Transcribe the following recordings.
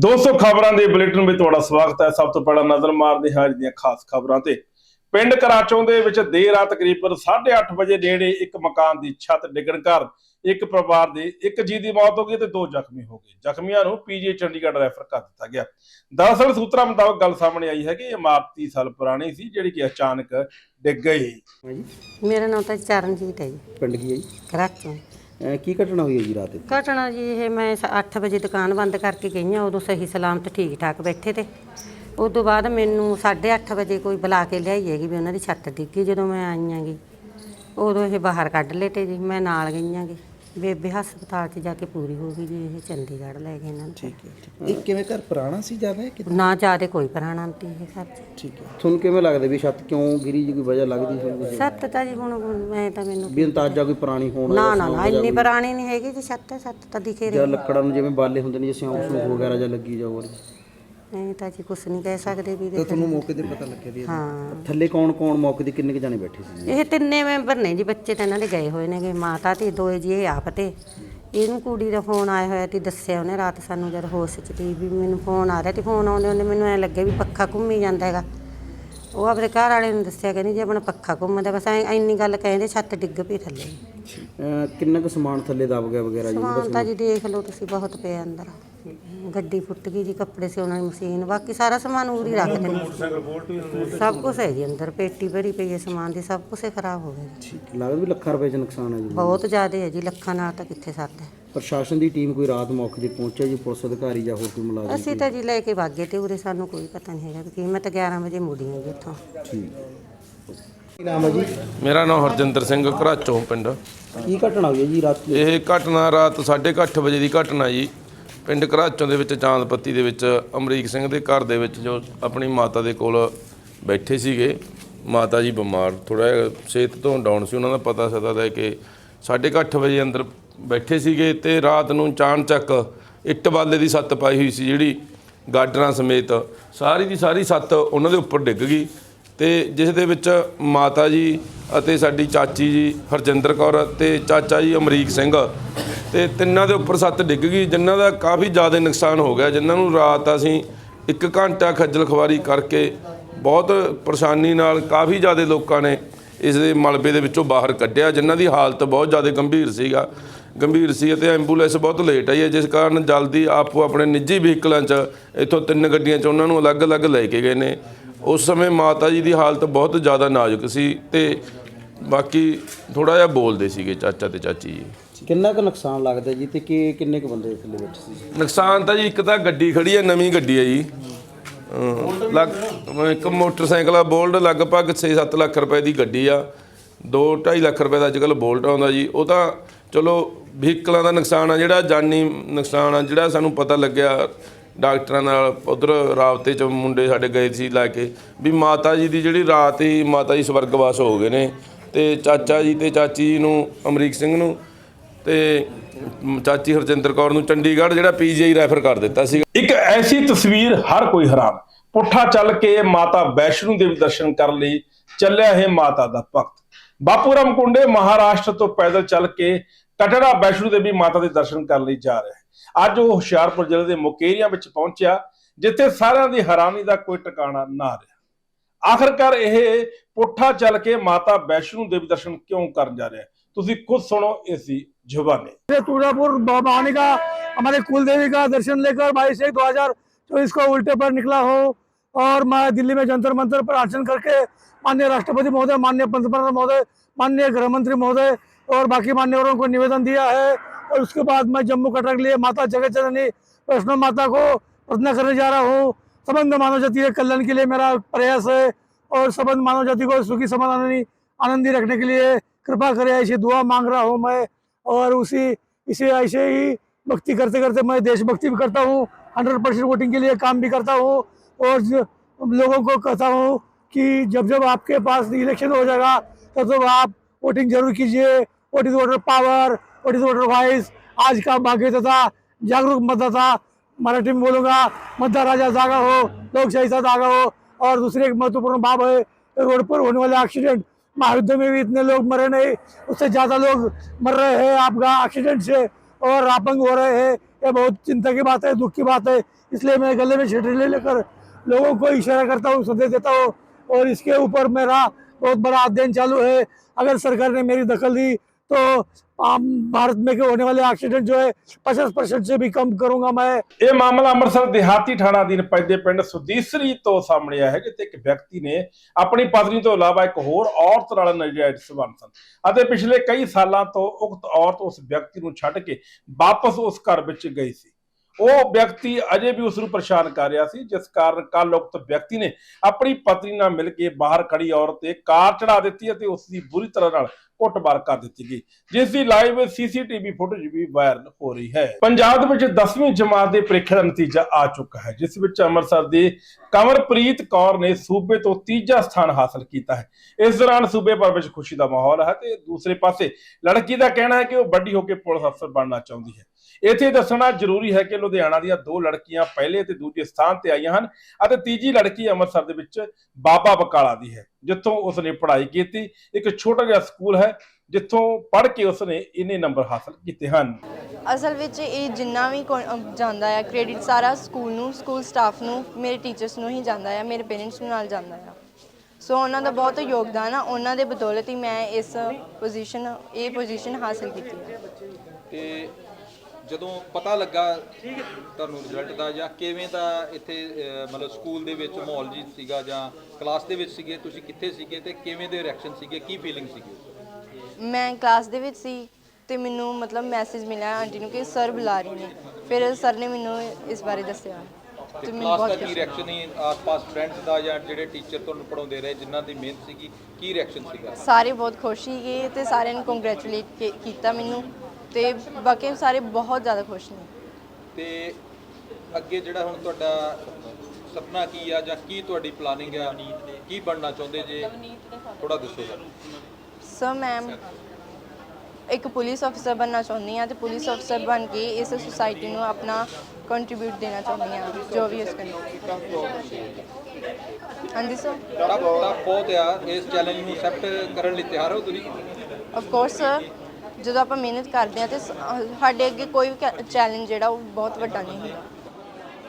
ਦੋਸਤੋ ਖਬਰਾਂ ਦੇ ਬੁਲੇਟਿਨ ਵਿੱਚ ਤੁਹਾਡਾ ਸਵਾਗਤ ਹੈ। ਸਭ ਤੋਂ ਪਹਿਲਾਂ ਨਜ਼ਰ ਮਾਰਦੇ ਹਾਂ ਅੱਜ ਦੀਆਂ ਖਾਸ ਖਬਰਾਂ ਤੇ। ਪਿੰਡ ਕਰਾਚੋਂ ਦੇ ਵਿੱਚ ਦੇਰ ਰਾਤ ਕਰੀਬਨ 8:30 ਵਜੇ ਨੇੜੇ ਇੱਕ ਮਕਾਨ ਦੀ ਛੱਤ ਡਿੱਗਣ ਕਾਰਨ ਇੱਕ ਪਰਿਵਾਰ ਦੇ ਇੱਕ ਜੀ ਦੀ ਮੌਤ ਹੋ ਗਈ ਤੇ ਦੋ ਜ਼ਖਮੀ ਹੋ ਗਏ। ਜ਼ਖਮੀਆਂ ਨੂੰ ਪੀਜੀ ਚੰਡੀਗੜ੍ਹ ਰੈਫਰ ਕਰ ਦਿੱਤਾ ਗਿਆ। ਦਰਅਸਲ ਸੂਤਰਾਂ ਮੁਤਾਬਕ ਗੱਲ ਸਾਹਮਣੇ ਆਈ ਹੈ ਕਿ ਇਹ ਇਮਾਰਤ 30 ਸਾਲ ਪੁਰਾਣੀ ਸੀ ਜਿਹੜੀ ਕਿ ਅਚਾਨਕ ਡਿੱਗ ਗਈ। ਮੇਰਾ ਨਾਮ ਤਾਂ ਚਰਨਜੀਤ ਹੈ ਜੀ। ਪਿੰਡ ਕੀ ਹੈ ਜੀ? ਕਰਾਚੋਂ। ਅਹ ਕੀ ਘਟਨਾ ਹੋਈ ਹੈ ਜੀ ਰਾਤ ਇੱਥੇ? ਘਟਨਾ ਜੀ ਇਹ ਮੈਂ 8 ਵਜੇ ਦੁਕਾਨ ਬੰਦ ਕਰਕੇ ਗਈ ਹਾਂ, ਉਦੋਂ ਸਹੀ ਸਲਾਮਤ ਠੀਕ ਠਾਕ ਬੈਠੇ ਤੇ। ਉਸ ਤੋਂ ਬਾਅਦ ਮੈਨੂੰ 8:30 ਵਜੇ ਕੋਈ ਬੁਲਾ ਕੇ ਲਿਆਈ ਹੈਗੀ ਵੀ ਉਹਨਾਂ ਦੀ ਛੱਤ ਡਿੱਗੀ ਜਦੋਂ ਮੈਂ ਆਈ ਆਂਗੀ ਉਦੋਂ ਇਹ ਬਾਹਰ ਕੱਢ ਲਏ ਤੇ ਜੀ, ਮੈਂ ਨਾਲ ਗਈ ਆਂਗੀ ਬੇਬੇ ਹਸਪਤਾਲ 'ਚ ਜਾ ਕੇ ਪੂਰੀ ਹੋ ਗਈ ਜੀ ਇਹ ਚੰਡੀਗੜ੍ਹ ਲੈ ਗਏ ਇਹਨਾਂ ਨੂੰ। ਠੀਕ ਹੈ ਇਹ ਕਿਵੇਂ ਘਰ ਪੁਰਾਣਾ ਸੀ ਜ਼ਿਆਦਾ ਹੈ ਕਿ ਨਾ ਜਿਆਦੇ ਕੋਈ ਪ੍ਰਾਣਾ ਨਹੀਂ ਇਹ ਘਰ 'ਚ। ਠੀਕ ਹੈ। ਤੁਹਾਨੂੰ ਕਿਵੇਂ ਲੱਗਦਾ ਵੀ ਛੱਤ ਕਿਉਂ ਗਿਰੀ ਜੀ ਕੋਈ ਵਜ੍ਹਾ ਲੱਗਦੀ ਸੀ ਛੱਤ ਤਾਂ ਜੀ ਹੁਣ ਮੈਂ ਤਾਂ ਮੈਨੂੰ ਵੀ ਅੰਤਾਜਾ ਕੋਈ ਪੁਰਾਣੀ ਹੋਣ ਨਾ ਨਾ ਨਾ ਇੰਨੀ ਪੁਰਾਣੀ ਨਹੀਂ ਹੈਗੀ ਜੀ ਛੱਤ ਛੱਤ ਤਾਂ ਦਿਖੇ ਜਾਂ ਰਹੀ। ਲੱਕੜਾਂ ਨੂੰ ਜਿਵੇਂ ਬਾਲੇ ਹੁੰਦੇ ਨੇ ਜਿਵੇਂ ਸਿਉਂਕ ਸੂਕ ਵਗੈਰਾ ਜਾਂ ਲੱਗੀ ਜਾਓ ਨਹੀਂ ਤਾਂ ਜੀ ਕੁਝ ਨਹੀਂ ਕਹਿ ਸਕਦੇ ਵੀ ਤਾਂ ਤੁਹਾਨੂੰ ਮੌਕੇ ਤੇ ਪਤਾ ਲੱਗਿਆ ਵੀ ਹਾਂ। ਥੱਲੇ ਕੌਣ ਕੌਣ ਮੌਕੇ ਤੇ ਕਿੰਨੇ ਕੁ ਜਾਣੇ ਬੈਠੇ ਸੀ ਇਹ ਤਿੰਨੇ ਮੈਂਬਰ ਨੇ ਜੀ ਬੱਚੇ ਤਾਂ ਇਹਨਾਂ ਦੇ ਗਏ ਹੋਏ ਨੇਗੇ ਮਾਤਾ ਤੇ ਦੋਏ ਜੀ ਇਹ ਆਪ ਤੇ। ਇਹਨੂੰ ਕੁੜੀ ਦਾ ਫੋਨ ਆਇਆ ਹੋਇਆ ਤੇ ਦੱਸਿਆ ਉਹਨੇ ਰਾਤ ਸਾਨੂੰ ਜਦ ਹੋਸ਼ ਚ ਤੀ ਵੀ ਮੈਨੂੰ ਫੋਨ ਆ ਰਿਹਾ ਤੇ ਫੋਨ ਆਉਂਦੇ ਉਹਨੇ ਮੈਨੂੰ ਐ ਲੱਗੇ ਵੀ ਪੱਖਾ ਘੁੰਮੀ ਜਾਂਦਾ ਹੈਗਾ। ਉਹ ਆਪਣੇ ਘਰ ਵਾਲੇ ਨੂੰ ਦੱਸਿਆ ਕਹਿੰਦੀ ਜੇ ਆਪਣਾ ਪੱਖਾ ਘੁੰਮਦਾ ਬਸ ਐਂ ਇੰਨੀ ਗੱਲ ਕਹਿੰਦੇ ਛੱਤ ਡਿੱਗ ਪਈ ਥੱਲੇ। ਅਹ ਕਿੰਨਾ ਕੁ ਸਮਾਨ ਥੱਲੇ ਦਬ ਗਿਆ ਵਗੈਰਾ ਜੀ? ਸਮਾਨ ਤਾਂ ਜੀ ਦੇਖ ਲਓ ਤੁਸੀਂ ਬਹੁਤ ਪਿਆ ਅੰਦਰ। ਗੱਡੀ ਫੁੱਟ ਗਈ ਜੀ ਕੱਪੜੇ ਸਿਉਣ ਵਾਲੀ ਮਸ਼ੀਨ ਬਾਕੀ ਸਾਰਾ ਸਮਾਨ ਉਰੀ ਰੱਖ ਦਿੱਤਾ ਸਭ ਕੁਝ ਹੈ ਜੀ ਅੰਦਰ ਪੇਟੀ ਭਰੀ ਪਈ ਹੈ ਸਮਾਨ ਦੀ ਸਭ ਕੁਝ ਖਰਾਬ ਹੋ ਗਿਆ ਜੀ। ਠੀਕ ਲੱਗਦਾ ਵੀ ਲੱਖਾਂ ਰੁਪਏ ਚ ਨੁਕਸਾਨ ਹੈ ਜੀ। ਬਹੁਤ ਜ਼ਿਆਦਾ ਹੈ ਜੀ ਲੱਖਾਂ ਨਾਲ ਤਾਂ ਕਿੱਥੇ ਸਰਦਾ ਹੈ। ਪ੍ਰਸ਼ਾਸਨ ਦੀ ਟੀਮ ਕੋਈ ਰਾਤ ਮੌਕੇ ਤੇ ਪਹੁੰਚਿਆ ਜੀ ਪੁਲਿਸ ਅਧਿਕਾਰੀ ਜਾਂ ਹੋਰ ਕੋਈ ਮੁਲਾਜ਼ਮ ਅਸੀਂ ਤਾਂ ਜੀ ਲੈ ਕੇ ਭਾਗੇ ਤੇ ਉਰੇ ਸਾਨੂੰ ਕੋਈ ਪਤਾ ਨਹੀਂ ਹੈਗਾ ਕਿ ਮੈਂ ਤਾਂ 11 ਵਜੇ ਮੁੜੀ ਹਾਂ ਜੀ ਉੱਥੋਂ। ਠੀਕ। ਕੀ ਨਾਮ ਹੈ ਜੀ? ਮੇਰਾ ਨਾਮ ਹਰਜਿੰਦਰ ਸਿੰਘ ਘਰਾਚੋਂ ਪਿੰਡ। ਕੀ ਘਟਨਾ ਹੋਈ ਹੈ ਜੀ ਰਾਤ? ਇਹ ਘਟਨਾ ਰਾਤ 8:30 ਵਜੇ ਦੀ ਘਟਨਾ ਜੀ। ਪਿੰਡ ਘਰਾਚੋਂ ਦੇ ਵਿੱਚ, ਚਾਂਦਪੱਤੀ ਦੇ ਵਿੱਚ, ਅਮਰੀਕ ਸਿੰਘ ਦੇ ਘਰ ਦੇ ਵਿੱਚ ਜੋ ਆਪਣੀ ਮਾਤਾ ਦੇ ਕੋਲ ਬੈਠੇ ਸੀਗੇ। ਮਾਤਾ ਜੀ ਬਿਮਾਰ ਥੋੜਾ ਸਿਹਤ ਤੋਂ ਡਾਊਨ ਸੀ, ਉਹਨਾਂ ਦਾ ਪਤਾ ਸਦਾ ਦਾ ਕਿ 8:30 ਵਜੇ ਅੰਦਰ ਬੈਠੇ ਸੀਗੇ ਤੇ ਰਾਤ ਨੂੰ ਚਾਣਚੱਕ ਇੱਟ ਬਾਲੇ ਦੀ ਸੱਤ ਪਾਈ ਹੋਈ ਸੀ, ਜਿਹੜੀ ਗਾਡਰਾਂ ਸਮੇਤ ਸਾਰੀ ਦੀ ਸਾਰੀ ਸੱਤ ਉਹਨਾਂ ਦੇ ਉੱਪਰ ਡਿੱਗ ਗਈ। ਤੇ ਜਿਸ ਦੇ ਵਿੱਚ ਮਾਤਾ ਜੀ ਅਤੇ ਸਾਡੀ ਚਾਚੀ ਜੀ ਹਰਜਿੰਦਰ ਕੌਰ ਤੇ ਚਾਚਾ ਜੀ ਅਮਰੀਕ ਸਿੰਘ ਤੇ ਤਿੰਨਾਂ ਦੇ ਉੱਪਰ ਸੱਤ ਡਿੱਗ ਗਈ, ਜਿਨ੍ਹਾਂ ਦਾ ਕਾਫੀ ਜ਼ਿਆਦਾ ਨੁਕਸਾਨ ਹੋ ਗਿਆ, ਜਿਨ੍ਹਾਂ ਨੂੰ ਰਾਤ ਅਸੀਂ ਇੱਕ ਘੰਟਾ ਖੱਜਲ ਖਵਾਰੀ ਕਰਕੇ ਬਹੁਤ ਪਰੇਸ਼ਾਨੀ ਨਾਲ ਕਾਫੀ ਜ਼ਿਆਦਾ ਲੋਕਾਂ ਨੇ ਇਸ ਦੇ ਮਲਬੇ ਦੇ ਵਿੱਚੋਂ ਬਾਹਰ ਕੱਢਿਆ, ਜਿਨ੍ਹਾਂ ਦੀ ਹਾਲਤ ਬਹੁਤ ਜ਼ਿਆਦਾ ਗੰਭੀਰ ਸੀਗਾ। ਗੰਭੀਰ ਸੀ ਅਤੇ ਐਂਬੂਲੈਂਸ ਬਹੁਤ ਲੇਟ ਆਈ ਹੈ, ਜਿਸ ਕਾਰਨ ਜਲਦੀ ਆਪੋ ਆਪਣੇ ਨਿੱਜੀ ਵਹੀਕਲਾਂ 'ਚ ਇੱਥੋਂ ਤਿੰਨ ਗੱਡੀਆਂ 'ਚ ਉਹਨਾਂ ਨੂੰ ਅਲੱਗ-ਅਲੱਗ ਲੈ ਕੇ ਗਏ ਨੇ। ਉਸ ਸਮੇਂ ਮਾਤਾ ਜੀ ਦੀ ਹਾਲਤ ਬਹੁਤ ਜ਼ਿਆਦਾ ਨਾਜ਼ੁਕ ਸੀ ਤੇ ਬਾਕੀ ਥੋੜਾ ਜਿਹਾ ਬੋਲਦੇ ਸੀਗੇ ਚਾਚਾ ਤੇ ਚਾਚੀ ਜੀ। ਕਿੰਨਾ ਕੁ ਨੁਕਸਾਨ ਲੱਗਦਾ ਜੀ ਤੇ ਕਿ ਕਿੰਨੇ ਕੁ ਬੰਦੇ ਥੱਲੇ ਬੈਠੇ ਸੀ? ਨੁਕਸਾਨ ਤਾਂ ਜੀ ਇੱਕ ਤਾਂ ਗੱਡੀ ਖੜੀ ਹੈ ਨਵੀਂ ਗੱਡੀ ਹੈ ਜੀ। ਅਮ ਲੱਗ ਇੱਕ ਮੋਟਰਸਾਈਕਲ ਆ ਬੋਲਡ ਲਗਭਗ 6-7 ਲੱਖ ਰੁਪਏ ਦੀ ਗੱਡੀ ਆ। 2-2.5 ਲੱਖ ਰੁਪਏ ਦਾ ਅੱਜਕੱਲ ਬੋਲਟ ਆਉਂਦਾ ਜੀ। ਉਹ ਤਾਂ ਚਲੋ ਵਹੀਕਲਾਂ ਦਾ ਨੁਕਸਾਨ ਆ ਜਿਹੜਾ ਜਾਨੀ ਨੁਕਸਾਨ ਆ ਜਿਹੜਾ ਸਾਨੂੰ ਪਤਾ ਲੱਗਿਆ ਡਾਕਟਰਾਂ ਨਾਲ ਉਧਰ ਰਾਬਤੇ ਚ ਮੁੰਡੇ ਸਾਡੇ ਗਏ ਸੀ ਲੈ ਕੇ, ਵੀ ਮਾਤਾ ਜੀ ਦੀ ਜਿਹੜੀ ਰਾਤ ਹੀ ਮਾਤਾ ਜੀ ਸਵਰਗਵਾਸ ਹੋ ਗਏ ਨੇ ਤੇ ਚਾਚਾ ਜੀ ਤੇ ਚਾਚੀ ਜੀ ਨੂੰ, ਅਮਰੀਕ ਸਿੰਘ ਨੂੰ ਤੇ ਚਾਚੀ ਹਰਜਿੰਦਰ ਕੌਰ ਨੂੰ ਚੰਡੀਗੜ੍ਹ ਜਿਹੜਾ ਪੀਜੀਆਈ ਰੈਫਰ ਕਰ ਦਿੱਤਾ ਸੀ। ਇੱਕ ਐਸੀ ਤਸਵੀਰ ਹਰ ਕੋਈ ਹੈਰਾਨ। ਪੁੱਠਾ ਚੱਲ ਕੇ ਮਾਤਾ ਵੈਸ਼ਨੂ ਦੇਵੀ ਦਰਸ਼ਨ ਕਰਨ ਲਈ ਚੱਲਿਆ ਹੈ ਮਾਤਾ ਦਾ ਭਗਤ। ਬਾਪੂ ਰਾਮ ਕੁੰਡੇ ਮਹਾਰਾਸ਼ਟਰ ਤੋਂ ਪੈਦਲ ਚੱਲ ਕੇ ਕਟੜਾ ਵੈਸ਼ਨੂ ਦੇਵੀ ਮਾਤਾ ਦੇ ਦਰਸ਼ਨ ਕਰਨ ਲਈ ਜਾ ਰਿਹਾ ਹੈ ਅੱਜ ਉਹ ਹੁਸ਼ਿਆਰਪੁਰ ਜ਼ਿਲ੍ਹੇ ਦੇ ਮੁਕੇਰੀਆਂ ਵਿੱਚ ਪਹੁੰਚਿਆ ਜਿੱਥੇ ਸਾਰਿਆਂ ਦੀ ਹੈਰਾਨੀ ਦਾ ਕੋਈ ਟਿਕਾਣਾ ਨਾ ਰਿਹਾ ਆਖਰਕਾਰ ਇਹ ਪੁੱਠਾ ਚੱਲ ਕੇ ਮਾਤਾ ਵੈਸ਼ਨੂ ਦੇਵੀ ਦਰਸ਼ਨ ਕਿਉਂ ਕਰਨ ਜਾ ਰਿਹਾ ਹੈ ਤੁਸੀਂ ਖੁਦ ਸੁਣੋ ਇਸ ਦੀ ਜ਼ੁਬਾਨੀ से तुरापुर भवानी का हमारे कुल देवी का दर्शन लेकर बाईस एक दो हजार चौबीस को उल्टे पर निकला हो और मैं दिल्ली में जंतर मंतर पर अर्चन करके माननीय राष्ट्रपति महोदय माननीय पंतप्रधान महोदय माननीय गृह मंत्री महोदय और बाकी मान्यवरों को निवेदन दिया है और उसके बाद मैं जम्मू कटरा के लिए माता जगत जननी वैष्णो माता को प्रार्थना करने जा रहा हूँ। संबंध मानव जाति के कल्याण के लिए मेरा प्रयास है और संबंध मानव जाति को सुखी, समाधानी, आनंदी रखने के लिए कृपा करें, ऐसी दुआ मांग रहा हूँ मैं और उसी, इसे ऐसे ही भक्ति करते करते मैं देशभक्ति भी करता हूँ। हंड्रेड परसेंट वोटिंग के लिए काम भी करता हूँ और लोगों को कहता हूँ कि जब जब आपके पास इलेक्शन हो जाएगा, तब तो तब तो आप वोटिंग ज़रूर कीजिए। Vote is voter power vote is voter voice आज का भाग्य तथा जागरूक मतदाता, मराठी में बोलूँगा मतदार राजा जागा हो लोकशाही सा जागा हो, और दूसरी एक महत्वपूर्ण बात है, रोड पर होने वाले एक्सीडेंट महायुद्ध में भी इतने लोग मरे नहीं, उससे ज़्यादा लोग मर रहे हैं आपका एक्सीडेंट से, और अपंग हो रहे हैं। ये बहुत चिंता की बात है, दुख की बात है, इसलिए मैं गले में छटरी लेकर लोगों को इशारा करता हूँ, संदेश देता हूँ, और इसके ऊपर मेरा बहुत बड़ा अध्ययन चालू है। अगर सरकार ने मेरी दखल दी तो आम भारत में के होने वाले एक्सीडेंट जो है पचास परसेंट से भी कम करूंगा मैं ਇਹ ਮਾਮਲਾ ਅੰਮ੍ਰਿਤਸਰ ਦਿਹਾਤੀ ਥਾਣਾ ਅਧੀਨ ਪੈਂਦੇ ਪਿੰਡ ਸੁਦੀਸਰੀ ਤੋਂ ਸਾਹਮਣੇ ਆਇਆ ਹੈ ਜਿੱਥੇ ਇੱਕ ਵਿਅਕਤੀ ਨੇ ਆਪਣੀ ਪਤਨੀ ਤੋਂ ਇਲਾਵਾ ਇੱਕ ਹੋਰ ਔਰਤ ਨਾਲ ਨਜਾਇਜ਼ ਸੰਬੰਧ ਸਨ ਅਤੇ ਪਿਛਲੇ ਕਈ ਸਾਲਾਂ ਤੋਂ ਉਕਤ ਔਰਤ ਉਸ ਵਿਅਕਤੀ ਨੂੰ ਛੱਡ ਕੇ ਵਾਪਸ ਉਸ ਘਰ ਵਿੱਚ ਗਈ ਸੀ ਉਹ ਵਿਅਕਤੀ ਅਜੇ ਵੀ ਉਸ ਨੂੰ ਪਰੇਸ਼ਾਨ ਕਰ ਰਿਹਾ ਸੀ, ਜਿਸ ਕਾਰਨ ਕੱਲ ਉਕਤ ਵਿਅਕਤੀ ਨੇ ਆਪਣੀ ਪਤਨੀ ਨਾਲ ਮਿਲ ਕੇ ਬਾਹਰ ਖੜੀ ਔਰਤ ਤੇ ਕਾਰ ਚੜਾ ਦਿੱਤੀ ਅਤੇ ਉਸ ਦੀ ਬੁਰੀ ਤਰ੍ਹਾਂ ਨਾਲ ਕੁੱਟਮਾਰ ਕਰ ਦਿੱਤੀ ਗਈ, ਜਿਸ ਦੀ ਲਾਈਵ ਸੀਸੀਟੀਵੀ ਫੁਟੇਜ ਵੀ ਵਾਇਰਲ ਹੋ ਰਹੀ ਹੈ। ਪੰਜਾਬ ਵਿੱਚ 10ਵੀਂ ਜਮਾਤ ਦੇ ਪ੍ਰੀਖਿਆ ਦਾ ਨਤੀਜਾ ਆ ਚੁੱਕਾ ਹੈ, ਜਿਸ ਵਿੱਚ ਅੰਮ੍ਰਿਤਸਰ ਦੇ ਕਮਰਪ੍ਰੀਤ ਕੌਰ ਨੇ ਸੂਬੇ ਤੋਂ ਤੀਜਾ ਸਥਾਨ ਹਾਸਲ ਕੀਤਾ ਹੈ। ਇਸ ਦੌਰਾਨ ਸੂਬੇ ਭਰ ਵਿੱਚ ਖੁਸ਼ੀ ਦਾ ਮਾਹੌਲ ਹੈ ਤੇ ਦੂਸਰੇ ਪਾਸੇ ਲੜਕੀ ਦਾ ਕਹਿਣਾ ਹੈ ਕਿ ਉਹ ਵੱਡੀ ਹੋ ਕੇ ਪੁਲਿਸ ਅਫਸਰ ਬਣਨਾ ਚਾਹੁੰਦੀ ਹੈ। ਇੱਥੇ ਦੱਸਣਾ ਜ਼ਰੂਰੀ ਹੈ ਕਿ ਲੁਧਿਆਣਾ ਦੀਆਂ ਦੋ ਲੜਕੀਆਂ ਪਹਿਲੇ ਤੇ ਦੂਜੇ ਸਥਾਨ ਤੇ ਆਈਆਂ ਹਨ ਅਤੇ ਤੀਜੀ ਲੜਕੀ ਅੰਮ੍ਰਿਤਸਰ ਦੇ ਵਿੱਚ ਬਾਬਾ ਬਕਾਲਾ ਦੀ ਹੈ ਜਿੱਥੋਂ ਉਸਨੇ ਪੜ੍ਹਾਈ ਕੀਤੀ ਇੱਕ ਛੋਟਾ ਜਿਹਾ ਸਕੂਲ ਹੈ ਜਿੱਥੋਂ ਪੜ੍ਹ ਕੇ ਉਸਨੇ ਇੰਨੇ ਨੰਬਰ ਹਾਸਲ ਕੀਤੇ ਹਨ। ਅਸਲ ਵਿੱਚ ਇਹ ਜਿੰਨਾ ਵੀ ਅਹ ਜਾਂਦਾ ਹੈ ਕ੍ਰੈਡਿਟ ਸਾਰਾ ਸਕੂਲ ਨੂੰ ਸਕੂਲ ਸਟਾਫ ਨੂੰ ਮੇਰੇ ਟੀਚਰਸ ਨੂੰ ਹੀ ਜਾਂਦਾ ਹੈ ਮੇਰੇ ਪੇਰੈਂਟਸ ਨੂੰ ਨਾਲ ਜਾਂਦਾ ਹੈ ਸੋ ਉਹਨਾਂ ਦਾ ਬਹੁਤ ਯੋਗਦਾਨ ਆ ਉਹਨਾਂ ਦੇ ਬਦੌਲਤ ਹੀ ਮੈਂ ਇਸ ਪੋਜੀਸ਼ਨ ਇਹ ਪੋਜੀਸ਼ਨ ਹਾਸਲ ਕੀਤੀ ਹੈ ਤੇ ਜਦੋਂ ਪਤਾ ਲੱਗਾ ਤੁਹਾਨੂੰ ਰਿਜ਼ਲਟ ਦਾ ਜਾਂ ਕਿਵੇਂ ਦਾ ਇੱਥੇ ਅਹ, ਮਤਲਬ ਸਕੂਲ ਦੇ ਵਿੱਚ ਮਾਹੌਲ ਜੀ ਸੀਗਾ ਜਾਂ ਕਲਾਸ ਦੇ ਵਿੱਚ ਸੀਗੇ ਤੁਸੀਂ ਕਿੱਥੇ ਸੀਗੇ ਤੇ ਕਿਵੇਂ ਦੇ ਰਿਐਕਸ਼ਨ ਸੀਗੇ ਕੀ ਫੀਲਿੰਗ ਸੀਗੀ ਮੈਂ ਕਲਾਸ ਦੇ ਵਿੱਚ ਸੀ ਤੇ ਮੈਨੂੰ ਮਤਲਬ ਮੈਸੇਜ ਮਿਲਿਆ ਆਂਟੀ ਨੂੰ ਕਿ ਸਰ ਬੁਲਾ ਰਹੇ ਨੇ। ਫਿਰ ਸਰ ਨੇ ਮੈਨੂੰ ਇਸ ਬਾਰੇ ਦੱਸਿਆ। ਤੇ ਤੇ ਮੈਨੂੰ ਕਲਾਸ ਦਾ ਬਹੁਤ ਕੀ ਰਿਐਕਸ਼ਨ ਸੀ? ਆਸ-ਪਾਸ ਫਰੈਂਡਸ ਦਾ ਜਾਂ ਜਿਹੜੇ ਟੀਚਰ ਤੁਹਾਨੂੰ ਪੜਾਉਂਦੇ ਰਹੇ ਜਿਨ੍ਹਾਂ ਦੀ ਮਿਹਨਤ ਸੀਗੀ ਕੀ ਰਿਐਕਸ਼ਨ ਸੀਗਾ? ਸਾਰੇ ਬਹੁਤ ਖੁਸ਼ ਸੀਗੇ ਤੇ ਸਾਰਿਆਂ ਨੇ ਕੰਗ੍ਰੈਚੁਲੇਟ ਕੀਤਾ ਮੈਨੂੰ। ਤੇ ਬਾਕੀ ਸਾਰੇ ਬਹੁਤ ਜ਼ਿਆਦਾ ਖੁਸ਼ ਨੇ। ਤੇ ਅੱਗੇ ਜਿਹੜਾ ਹੁਣ ਤੁਹਾਡਾ ਸੁਪਨਾ ਕੀ ਆ ਜਾਂ ਕੀ ਤੁਹਾਡੀ ਪਲਾਨਿੰਗ ਆ? ਕੀ ਬਣਨਾ ਚਾਹੁੰਦੇ ਜੇ? ਥੋੜਾ ਦੱਸੋ ਸਰ ਮੈਮ ਇੱਕ ਪੁਲਿਸ ਅਫਸਰ ਬਣਨਾ ਚਾਹੁੰਦੀ ਹਾਂ ਤੇ ਪੁਲਿਸ ਅਫਸਰ ਬਣ ਕੇ ਇਸ ਸੁਸਾਇਟੀ ਨੂੰ ਆਪਣਾ ਕੰਟਰੀਬਿਊਟ ਦੇਣਾ ਚਾਹੁੰਦੀ ਹਾਂ ਜੋ ਵੀ ਉਸ ਕਰੇ ਹਾਂਜੀ ਸਰ ਟਫ ਬਹੁਤ ਆ ਇਸ ਚੈਲੰਜ ਨੂੰ ਐਕਸੈਪਟ ਕਰਨ ਲਈ ਤਿਆਰ ਹੋ ਤੁਸੀਂ? ਆਫ ਕੋਰਸ ਸਰ ਜਦੋਂ ਆਪਾਂ ਮਿਹਨਤ ਕਰਦੇ ਹਾਂ ਤੇ ਸਾਡੇ ਅੱਗੇ ਕੋਈ ਵੀ ਚੈਲੰਜ ਜਿਹੜਾ ਉਹ ਬਹੁਤ ਵੱਡਾ ਨਹੀਂ ਹੁੰਦਾ।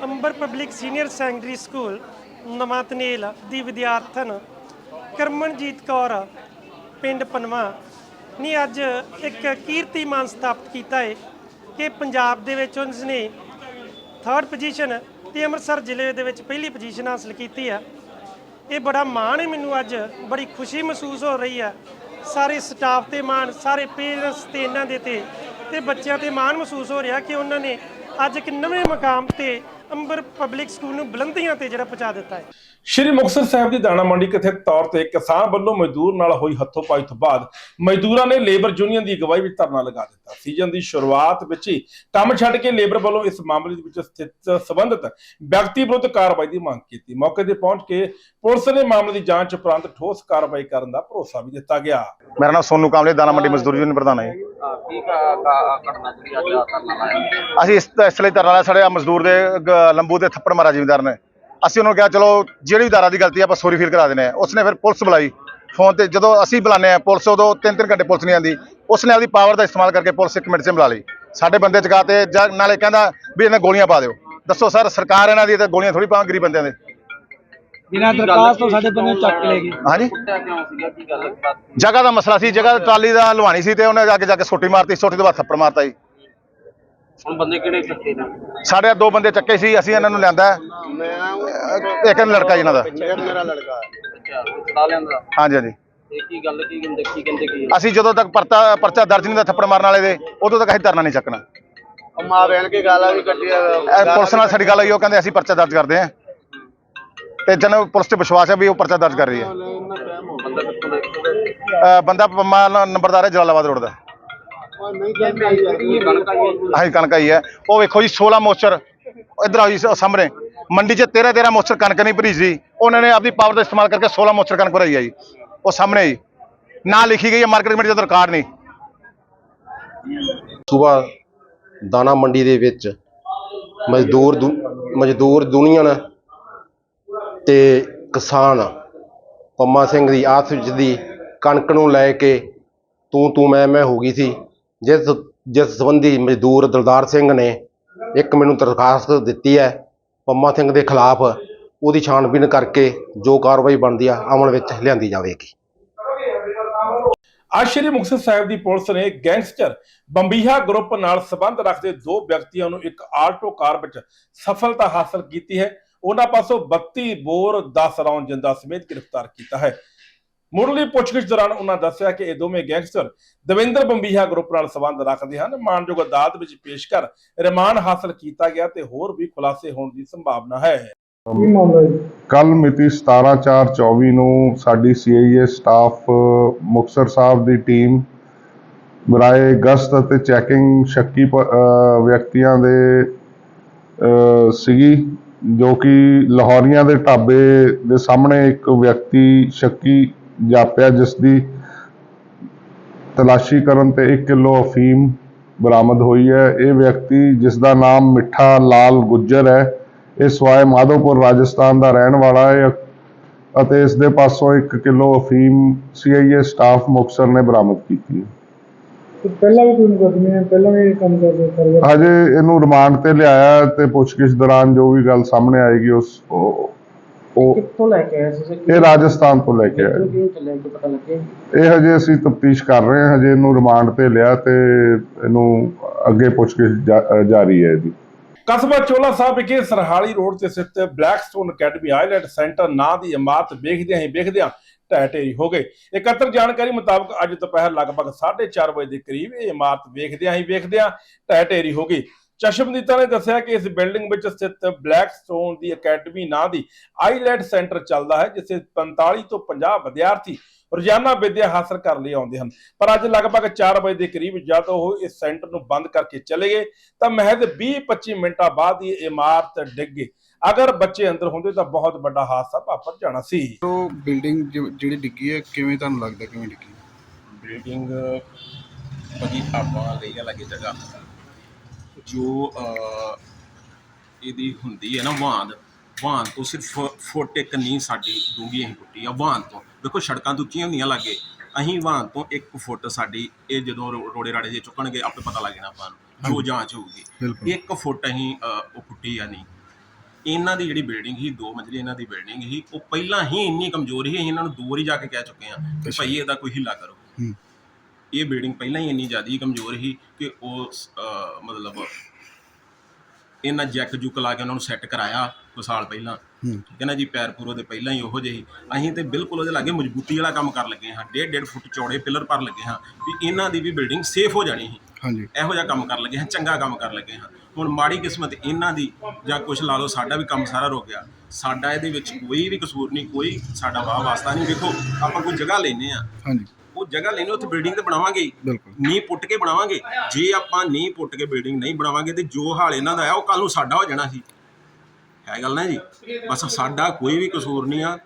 Ambar public senior secondary school ਨਵਾਂ ਤਨੇਲ ਦੀ ਵਿਦਿਆਰਥਣ ਕਰਮਨਜੀਤ ਕੌਰ, ਪਿੰਡ ਪਨਵਾ ਨੇ ਅੱਜ ਇੱਕ ਕੀਰਤੀਮਾਨ ਸਥਾਪਿਤ ਕੀਤਾ ਹੈ ਕਿ ਪੰਜਾਬ ਦੇ ਵਿੱਚ ਉਸ ਨੇ ਥਰਡ ਪੋਜੀਸ਼ਨ ਤੇ ਅੰਮ੍ਰਿਤਸਰ ਜ਼ਿਲ੍ਹੇ ਦੇ ਵਿੱਚ ਪਹਿਲੀ ਪੋਜੀਸ਼ਨ ਹਾਸਲ ਕੀਤੀ ਹੈ ਇਹ ਬੜਾ ਮਾਣ ਹੈ ਮੈਨੂੰ ਅੱਜ, ਬੜੀ ਖੁਸ਼ੀ ਮਹਿਸੂਸ ਹੋ ਰਹੀ ਹੈ ਸਾਰੇ ਸਟਾਫ ਤੇ ਮਾਣ, ਸਾਰੇ ਪੇਰੈਂਟਸ ਤੇ ਇਹਨਾਂ ਦੇ ਤੇ ਤੇ ਬੱਚਿਆਂ ਤੇ ਮਾਣ ਮਹਿਸੂਸ ਹੋ ਰਿਹਾ ਕਿ ਉਹਨਾਂ ਨੇ ਅੱਜ ਇੱਕ ਨਵੇਂ ਮਕਾਮ ਤੇ ਅੰਬਰ ਪਬਲਿਕ ਸਕੂਲ ਨੂੰ ਬੁਲੰਦੀਆਂ ਤੇ ਜਿਹੜਾ ਪਹੁੰਚਾ ਦਿੱਤਾ ਹੈ। ਸ਼੍ਰੀ ਮੁਕਤਸਰ ਸਾਹਿਬ ਦੀ ਦਾਣਾ ਮੰਡੀ ਕਥਿਤ ਤੌਰ ਤੇ ਕਿਸਾਨ ਵੱਲੋਂ ਮਜ਼ਦੂਰ ਨਾਲ ਹੋਈ ਹੱਥੋਂਪਾਈ ਤੋਂ ਬਾਅਦ ਮਜ਼ਦੂਰਾਂ ਨੇ ਲੇਬਰ ਯੂਨੀਅਨ ਦੀ ਅਗਵਾਈ ਵਿੱਚ ਧਰਨਾ ਲਗਾ ਦਿੱਤਾ। ਸੀਜ਼ਨ ਦੀ ਸ਼ੁਰੂਆਤ ਵਿੱਚ ਹੀ ਕੰਮ ਛੱਡ ਕੇ ਲੇਬਰ ਵੱਲੋਂ ਇਸ ਮਾਮਲੇ ਦੇ ਵਿੱਚ ਸਥਿਤ ਸੰਬੰਧਿਤ ਵਿਅਕਤੀ ਵਿਰੁੱਧ ਕਾਰਵਾਈ ਦੀ ਮੰਗ ਕੀਤੀ। ਮੌਕੇ ਤੇ ਪਹੁੰਚ ਕੇ ਪੁਲਿਸ ਨੇ ਮਾਮਲੇ ਦੀ ਜਾਂਚ ਉਪਰੰਤ ਠੋਸ ਕਾਰਵਾਈ ਕਰਨ ਦਾ ਭਰੋਸਾ ਵੀ ਦਿੱਤਾ ਗਿਆ। ਮੇਰਾ ਨਾਮ ਸੋਨੂ ਕਾਮਲੇ ਦਾਣਾ ਮੰਡੀ ਮਜ਼ਦੂਰ ਯੂਨੀਅਨ ਪ੍ਰਧਾਨ ਹੈ। ਅਸੀਂ ਇਸ ਲਈ ਧਰਨਾ ਲਾਇਆ ਸਾਡੇ ਮਜ਼ਦੂਰ ਦੇ ਲੰਬੂ ਦੇ ਥੱਪੜ ਮਾਰਾ ਜ਼ਿਮੀਂਦਾਰ ਨੇ। ਅਸੀਂ ਉਹਨੂੰ ਕਿਹਾ ਚਲੋ ਜਿਹੜੀ ਵੀ ਦਾਰਾ ਦੀ ਗਲਤੀ ਆ ਆਪਾਂ ਸੌਰੀ ਫੀਲ ਕਰਾ ਦਿੰਦੇ ਆ ਉਸਨੇ ਫਿਰ ਪੁਲਿਸ ਬੁਲਾਈ। ਫੋਨ ਤੇ ਜਦੋਂ ਅਸੀਂ ਬੁਲਾਉਂਦੇ ਆ ਪੁਲਿਸ ਉਦੋਂ ਤਿੰਨ ਤਿੰਨ ਘੰਟੇ ਪੁਲਿਸ ਨਹੀਂ ਆਉਂਦੀ। ਉਸਨੇ ਆਪਦੀ ਪਾਵਰ ਦਾ ਇਸਤੇਮਾਲ ਕਰਕੇ ਪੁਲਿਸ ਇੱਕ ਮਿੰਟ 'ਚ ਬੁਲਾ ਲਈ। ਸਾਡੇ ਬੰਦੇ ਚਕਾਤੇ ਜਾਂ ਨਾਲੇ ਕਹਿੰਦਾ ਵੀ ਇਹਨਾਂ ਗੋਲੀਆਂ ਪਾ ਦਿਓ। ਦੱਸੋ ਸਰ ਸਰਕਾਰ ਇਹਨਾਂ ਦੀ ਤੇ ਗੋਲੀਆਂ ਥੋੜੀ ਪਾ ਗਰੀਬ ਬੰਦਿਆਂ ਦੇ? ਬਿਨਾਂ ਦਰਖਾਸਤ ਤੋਂ ਸਾਡੇ ਬੰਦੇ ਚੱਕ ਲੈ ਗਏ ਹਾਂਜੀ? ਜਗ੍ਹਾ ਦਾ ਮਸਲਾ ਸੀ ਜਗ੍ਹਾ ਟਰਾਲੀ ਦਾ ਲਵਾਣੀ ਸੀ ਤੇ ਉਹਨੇ ਜਾ ਕੇ ਜਾ ਕੇ ਸੋਟੀ ਮਾਰਤੀ ਸੋਟੀ ਤੋਂ ਬਾਅਦ ਥੱਪੜ ਮਾਰਤਾ ਜੀ। ਹੁਣ ਬੰਦੇ ਕਿਹੜੇ ਚੱਕੇ ਨੇ? ਸਾਡੇ ਦੋ ਬੰਦੇ ਚੱਕੇ ਸੀ ਅਸੀਂ ਇਹਨਾਂ ਨੂੰ ਲਿਆਂਦਾ ਹੈ। ਅਹ ਇੱਕ ਲੜਕਾ ਜੀ ਇਹਨਾਂ ਦਾ। ਅੱਛਾ ਹੁਣ ਛੁਡਾ ਹਾਂਜੀ ਹਾਂਜੀ। ਇਹ ਕੀ ਗੱਲ ਕੀ ਕਹਿੰਦੇ ਕੀ ਕਹਿੰਦੇ ਕੀ ਅਸੀਂ ਜਦੋਂ ਤੱਕ ਪਰਚਾ ਪਰਚਾ ਦਰਜ ਨਹੀਂ ਦਾ ਥੱਪੜ ਮਾਰਨ ਵਾਲੇ ਦੇ ਉਦੋਂ ਤੱਕ ਅਸੀਂ ਧਰਨਾ ਨਹੀਂ ਚੱਕਣਾ। ਮਾਂ ਬਹਿਣ ਕੇ ਗਾਲਾਂ ਵੀ ਕੱਢੀਆਂ ਇਹ ਪੁਲਿਸ ਨਾਲ ਸਾਡੀ ਗੱਲ ਹੋਈ ਉਹ ਕਹਿੰਦੇ ਅਸੀਂ ਪਰਚਾ ਦਰਜ ਕਰਦੇ ਹਾਂ। ਤੇ ਜਨ ਪੁਲਿਸ ਤੇ ਵਿਸ਼ਵਾਸ ਹੈ ਵੀ ਉਹ ਪਰਚਾ ਦਰਜ ਕਰ ਰਹੀ ਹੈ। ਬੰਦਾ ਕਿੱਥੋਂ ਦਾ ਕਿੱਥੋਂ ਦਾ? ਅਹ ਬੰਦਾ ਪੰਮਾ ਨੰਬਰਦਾਰ ਹੈ ਜਲਾਲਾਬਾਦ ਰੋਡ ਦਾ। ਇਹ ਕਣਕ ਆਈ ਹੈ ਆਹੀ ਕਣਕ ਆਈ ਹੈ। ਉਹ ਵੇਖੋ ਜੀ 16 ਮੋਚਰ ਇਧਰ ਆਓ ਜੀ ਸਾਹਮਣੇ। ਮੰਡੀ 'ਚ 13 13 ਮੋਚਰ ਕਣਕ ਨਹੀਂ ਭਰੀ ਸੀ। ਉਹਨਾਂ ਨੇ ਆਪਣੀ ਪਾਵਰ ਦਾ ਇਸਤੇਮਾਲ ਕਰਕੇ 16 ਮੋਚਰ ਕਣਕ ਭਰਾਈ ਹੈ ਜੀ। ਉਹ ਸਾਹਮਣੇ ਜੀ। ਨਾ ਲਿਖੀ ਗਈ ਹੈ ਮਾਰਕੀਟ ਕਮੇਟੀ ਦਾ ਰਿਕਾਰਡ ਨਹੀਂ। ਸੂਬਾ ਦਾਣਾ ਮੰਡੀ ਦੇ ਵਿੱਚ ਮਜ਼ਦੂਰ ਦੁ- ਮਜ਼ਦੂਰ ਦੁਨੀਅਨ ਤੇ ਕਿਸਾਨ ਪੰਮਾ ਸਿੰਘ ਦੀ ਆਪਸ ਵਿੱਚ ਦੀ ਕਣਕ ਨੂੰ ਲੈ ਕੇ ਤੂੰ ਤੂੰ ਮੈਂ ਮੈਂ ਹੋ ਗਈ ਸੀ। ਜਿਸ ਜਿਸ ਸੰਬੰਧੀ ਮਜ਼ਦੂਰ ਦਲਦਾਰ ਸਿੰਘ ਨੇ ਇੱਕ ਮੈਨੂੰ ਦਰਖਾਸਤ ਦਿੱਤੀ ਹੈ ਪੰਮਾ ਸਿੰਘ ਦੇ ਖਿਲਾਫ, ਉਹਦੀ ਛਾਣਬੀਨ ਕਰਕੇ ਜੋ ਕਾਰਵਾਈ ਬਣਦੀ ਆ, ਅਮਲ ਵਿੱਚ ਲਿਆਂਦੀ ਜਾਵੇਗੀ। ਅੱਜ ਸ਼੍ਰੀ ਮੁਕਤਸਰ ਸਾਹਿਬ ਦੀ ਪੁਲਿਸ ਨੇ ਗੈਂਗਸਟਰ ਬੰਬੀਹਾ ਗਰੁੱਪ ਨਾਲ ਸੰਬੰਧ ਰੱਖਦੇ ਦੋ ਵਿਅਕਤੀਆਂ ਨੂੰ ਇੱਕ ਆਲਟੋ ਕਾਰ ਵਿੱਚ ਸਫਲਤਾ ਹਾਸਲ ਕੀਤੀ ਹੈ। ਉਹਨਾਂ ਪਾਸੋਂ 32 ਬੋਰ 10 ਰੌਂਦ ਜਿੰਦਾ ਸਮੇਤ ਗ੍ਰਿਫਤਾਰ ਕੀਤਾ ਹੈ। ਮੁੱਢਲੀ ਪੁੱਛਗਿੱਛ ਦੌਰਾਨ ਉਹਨਾਂ ਦੱਸਿਆ ਕਿ ਇਹ ਦੋਵੇਂ ਗੈਂਗਸਟਰ ਦਵਿੰਦਰ ਬੰਬੀਹਾ ਗਰੁੱਪ ਨਾਲ ਸੰਬੰਧ ਰੱਖਦੇ ਹਨ। ਮਾਨਯੋਗ ਅਦਾਲਤ ਵਿੱਚ ਪੇਸ਼ ਕਰ ਰਿਮਾਂਡ ਹਾਸਲ ਕੀਤਾ ਗਿਆ ਤੇ ਹੋਰ ਵੀ ਖੁਲਾਸੇ ਹੋਣ ਦੀ ਸੰਭਾਵਨਾ ਹੈ। ਕੱਲ ਮਿਤੀ 17/4/24 ਨੂੰ ਸਾਡੀ ਸੀਆਈਏ ਸਟਾਫ ਮੁਕਤਸਰ ਸਾਹਿਬ ਦੀ ਟੀਮ ਬਰਾਏ ਗਸ਼ਤ ਅਤੇ ਚੈਕਿੰਗ ਸ਼ੱਕੀ ਵਿਅਕਤੀਆਂ ਦੇ ਸੀਗੀ ਜੋ ਕਿ ਲਾਹੌਰੀਆਂ ਦੇ ਢਾਬੇ ਦੇ ਸਾਹਮਣੇ ਇੱਕ ਵਿਅਕਤੀ ਸ਼ੱਕੀ ਜਾਪਿਆ ਜਿਸ ਦੀ ਤਲਾਸ਼ੀ ਕਰਨ ਤੇ 1 ਕਿਲੋ ਅਫੀਮ ਬਰਾਮਦ ਹੋਈ ਹੈ। ਇਹ ਵਿਅਕਤੀ ਜਿਸ ਦਾ ਨਾਮ ਮਿੱਠਾ ਲਾਲ ਗੁੱਜਰ ਹੈ ਇਹ ਸਵਾਏ ਮਾਧੋਪੁਰ ਰਾਜਸਥਾਨ ਦਾ ਰਹਿਣ ਵਾਲਾ ਹੈ ਅਤੇ ਇਸ ਦੇ ਪਾਸੋਂ 1 ਕਿਲੋ ਅਫੀਮ ਸੀਆਈਏ ਸਟਾਫ ਮੁਕਤਸਰ ਨੇ ਬਰਾਮਦ ਕੀਤੀ ਹੈ। ਪਹਿਲਾਂ ਵੀ ਕੋਈ ਮੁਕਦਮੇ ਪਹਿਲਾਂ ਵੀ ਇਹ ਕੰਮ ਕਰਦੇ ਕਰਦੇ ਹਜੇ ਇਹਨੂੰ ਰਿਮਾਂਡ ਤੇ ਲਿਆਇਆ ਤੇ ਪੁੱਛਗਿੱਛ ਦੌਰਾਨ ਜੋ ਵੀ ਗੱਲ ਸਾਹਮਣੇ ਆਏਗੀ ਉਸ ਉਹ ਕਿੱਥੋਂ ਲੈ ਕੇ ਆਏ ਸੀ ਇਹ ਰਾਜਸਥਾਨ ਤੋਂ ਲੈ ਕੇ ਆਇਆ ਕਿਉਂ ਚੱਲੇ ਕਿ ਪਤਾ ਲੱਗੇ? ਇਹ ਹਜੇ ਅਸੀਂ ਤਫਤੀਸ਼ ਕਰ ਰਹੇ ਹਾਂ ਹਜੇ ਇਹਨੂੰ ਰਿਮਾਂਡ ਤੇ ਲਿਆ ਤੇ ਇਹਨੂੰ ਅੱਗੇ ਜਾ- ਅ, ਜਾਰੀ ਹੈ ਇਹਦੀ। ਕਸਬਾ ਚੋਲਾ ਸਾਹਿਬ ਵਿਖੇ ਸਰਹਾਲੀ ਰੋਡ ਤੇ ਸਥਿਤ ਬਲੈਕਸਟੋਨ ਅਕੈਡਮੀ ਆਈਲੈਂਡ ਸੈਂਟਰ ਨਾਂ ਦੀ ਇਮਾਰਤ ਵੇਖਦਿਆਂ ਹੀ ਵੇਖਦਿਆਂ ਢਹਿ ਢੇਰੀ ਹੋ ਗਏ। ਇਕੱਤਰ ਜਾਣਕਾਰੀ ਮੁਤਾਬਕ ਅੱਜ ਦੁਪਹਿਰ ਲਗਭਗ 4:30 ਵਜੇ ਦੇ ਕਰੀਬ ਇਹ ਇਮਾਰਤ ਵੇਖਦਿਆਂ ਹੀ ਵੇਖਦਿਆਂ ਢਹਿ ਢੇਰੀ ਹੋ ਗਈ। ਚਸ਼ਮਦੀਦਾਂ ਨੇ ਦੱਸਿਆ ਕਿ ਇਸ ਬਿਲਡਿੰਗ ਵਿੱਚ ਸਥਿਤ ਬਲੈਕਸਟੋਨ ਦੀ ਅਕੈਡਮੀ ਨਾਂ ਦੀ ਆਈਲੈਂਡ ਸੈਂਟਰ ਚੱਲਦਾ ਹੈ ਜਿੱਥੇ 45 ਤੋਂ 50 ਵਿਦਿਆਰਥੀ ਰੋਜ਼ਾਨਾ ਵਿੱਦਿਆ ਹਾਸਲ ਕਰਨ ਲਈ ਆਉਂਦੇ ਹਨ। ਪਰ ਅੱਜ ਲਗਭਗ 4 ਵਜੇ ਦੇ ਕਰੀਬ ਜਦ ਉਹ ਇਸ ਸੈਂਟਰ ਨੂੰ ਬੰਦ ਕਰਕੇ ਚਲੇ ਗਏ ਤਾਂ ਮਹਿਜ਼ 20-25 ਮਿੰਟਾਂ ਬਾਅਦ ਹੀ ਇਹ ਇਮਾਰਤ ਡਿੱਗ ਗਈ। ਅਗਰ ਬੱਚੇ ਅੰਦਰ ਹੁੰਦੇ ਤਾਂ ਬਹੁਤ ਵੱਡਾ ਹਾਦਸਾ ਵਾਪਰ ਜਾਣਾ ਸੀ। ਉਹ ਬਿਲਡਿੰਗ ਜਿਹੜੀ ਡਿੱਗੀ ਹੈ ਕਿਵੇਂ ਤੁਹਾਨੂੰ ਲੱਗਦਾ ਕਿਵੇਂ ਡਿੱਗੀ? ਬਿਲਡਿੰਗ ਭਾਜੀ ਆਪਾਂ ਲਈ ਲੱਗੇ ਜਗ੍ਹਾ। ਜੋ ਇਹਦੀ ਹੁੰਦੀ ਹੈ ਨਾ ਵਾਂਦ ਵਾਂਦ ਤੋਂ ਸਿਰਫ ਫੁੱਟ ਇੱਕ ਨਹੀਂ ਸਾਡੀ ਡੂੰਘੀ ਅਸੀਂ ਪੁੱਟੀ ਆ ਵਾਂਦ ਤੋਂ। ਦੇਖੋ ਸੜਕਾਂ ਤੋਂ ਉੱਚੀਆਂ ਹੁੰਦੀਆਂ ਲੱਗੇ ਅਸੀਂ ਵਾਂਦ ਤੋਂ 1 ਫੁੱਟ ਸਾਡੀ ਇਹ ਜਦੋਂ ਰੋੜੇ ਰਾੜੇ ਜੇ ਚੁੱਕਣਗੇ ਆਪੇ ਪਤਾ ਲੱਗ ਜਾਣਾ ਆਪਾਂ ਨੂੰ ਜੋ ਜਾਂਚ ਹੋਊਗੀ। 1 ਫੁੱਟ ਅਸੀਂ ਅਹ, ਉਹ ਪੁੱਟੀ ਆ ਨਹੀਂ। ਇਹਨਾਂ ਦੀ ਜਿਹੜੀ ਬਿਲਡਿੰਗ ਸੀ ਦੋ ਮੰਜ਼ਲੀ ਇਹਨਾਂ ਦੀ ਬਿਲਡਿੰਗ ਸੀ ਉਹ ਪਹਿਲਾਂ ਹੀ ਇੰਨੀ ਕਮਜ਼ੋਰ ਸੀ ਅਸੀਂ ਇਹਨਾਂ ਨੂੰ ਦੋ ਵਾਰੀ ਜਾ ਕੇ ਕਹਿ ਚੁੱਕੇ ਹਾਂ ਕਿ ਅੱਛਾ। ਭਾਈ ਇਹਦਾ ਕੋਈ ਹਿੱਲਾ ਕਰੋ। ਹੂੰ। ਇਹ ਬਿਲਡਿੰਗ ਪਹਿਲਾਂ ਹੀ ਇੰਨੀ ਜ਼ਿਆਦਾ ਕਮਜ਼ੋਰ ਸੀ ਕਿ ਉਹ ਮਤਲਬ ਇਹਨਾਂ ਜੈਕ ਜੁਕ ਲਾ ਕੇ ਉਹਨਾਂ ਨੂੰ ਸੈੱਟ ਕਰਾਇਆ ਕੁਝ ਸਾਲ ਪਹਿਲਾਂ। ਠੀਕ ਹੈ ਨਾ ਜੀ? ਪੈਰ ਪੂਰੋ ਦੇ ਪਹਿਲਾਂ ਹੀ ਉਹੋ ਜਿਹੇ। ਅਸੀਂ ਤੇ ਬਿਲਕੁਲ ਉਹਦੇ ਲਾਗੇ ਮਜ਼ਬੂਤੀ ਵਾਲਾ ਕੰਮ ਕਰ ਲੱਗੇ ਹਾਂ। ਡੇਢ ਡੇਢ ਫੁੱਟ ਚੌੜੇ ਪਿੱਲਰ ਪਰ ਲੱਗੇ ਹਾਂ ਵੀ ਇਹਨਾਂ ਦੀ ਵੀ ਬਿਲਡਿੰਗ ਸੇਫ ਹੋ ਜਾਣੀ ਸੀ। ਹਾਂਜੀ। ਇਹੋ ਜਿਹਾ ਕੰਮ ਕਰਨ ਲੱਗੇ ਹਾਂ ਚੰਗਾ ਕੰਮ ਕਰਨ ਲੱਗੇ ਹਾਂ। ਹੁਣ ਮਾੜੀ ਕਿਸਮਤ ਇਹਨਾਂ ਦੀ ਜਾਂ ਕੁਝ ਲਾ ਲਓ ਸਾਡਾ ਵੀ ਕੰਮ ਸਾਰਾ ਰੁਕ ਗਿਆ। ਸਾਡਾ ਇਹਦੇ ਵਿੱਚ ਕੋਈ ਵੀ ਕਸੂਰ ਨਹੀਂ ਕੋਈ ਸਾਡਾ ਵਾਹ ਵਾਸਤਾ ਨਹੀਂ। ਵੇਖੋ ਆਪਾਂ ਕੋਈ ਜਗ੍ਹਾ ਲੈਨੇ ਆ ਹਾਂਜੀ। ਉਹ ਜਗ੍ਹਾ ਲੈਨੇ ਉੱਥੇ ਬਿਲਡਿੰਗ ਤੇ ਬਣਾਵਾਂਗੇ। ਹੀ। ਬਿਲਕੁਲ। ਨੀਂਹ ਪੁੱਟ ਕੇ ਬਣਾਵਾਂਗੇ। ਜੇ ਆਪਾਂ ਨੀਂਹ ਪੁੱਟ ਕੇ ਬਿਲਡਿੰਗ ਨਹੀਂ ਬਣਾਵਾਂਗੇ ਤੇ ਜੋ ਹਾਲ ਇਹਨਾਂ ਦਾ ਆ ਉਹ ਕੱਲ ਨੂੰ ਸਾਡਾ ਹੋ ਜਾਣਾ ਸੀ। ਹੈ ਗੱਲ ਨਾ ਜੀ? ਬਸ ਸਾਡਾ ਕੋਈ ਵੀ ਕਸੂਰ ਨਹੀਂ ਆ।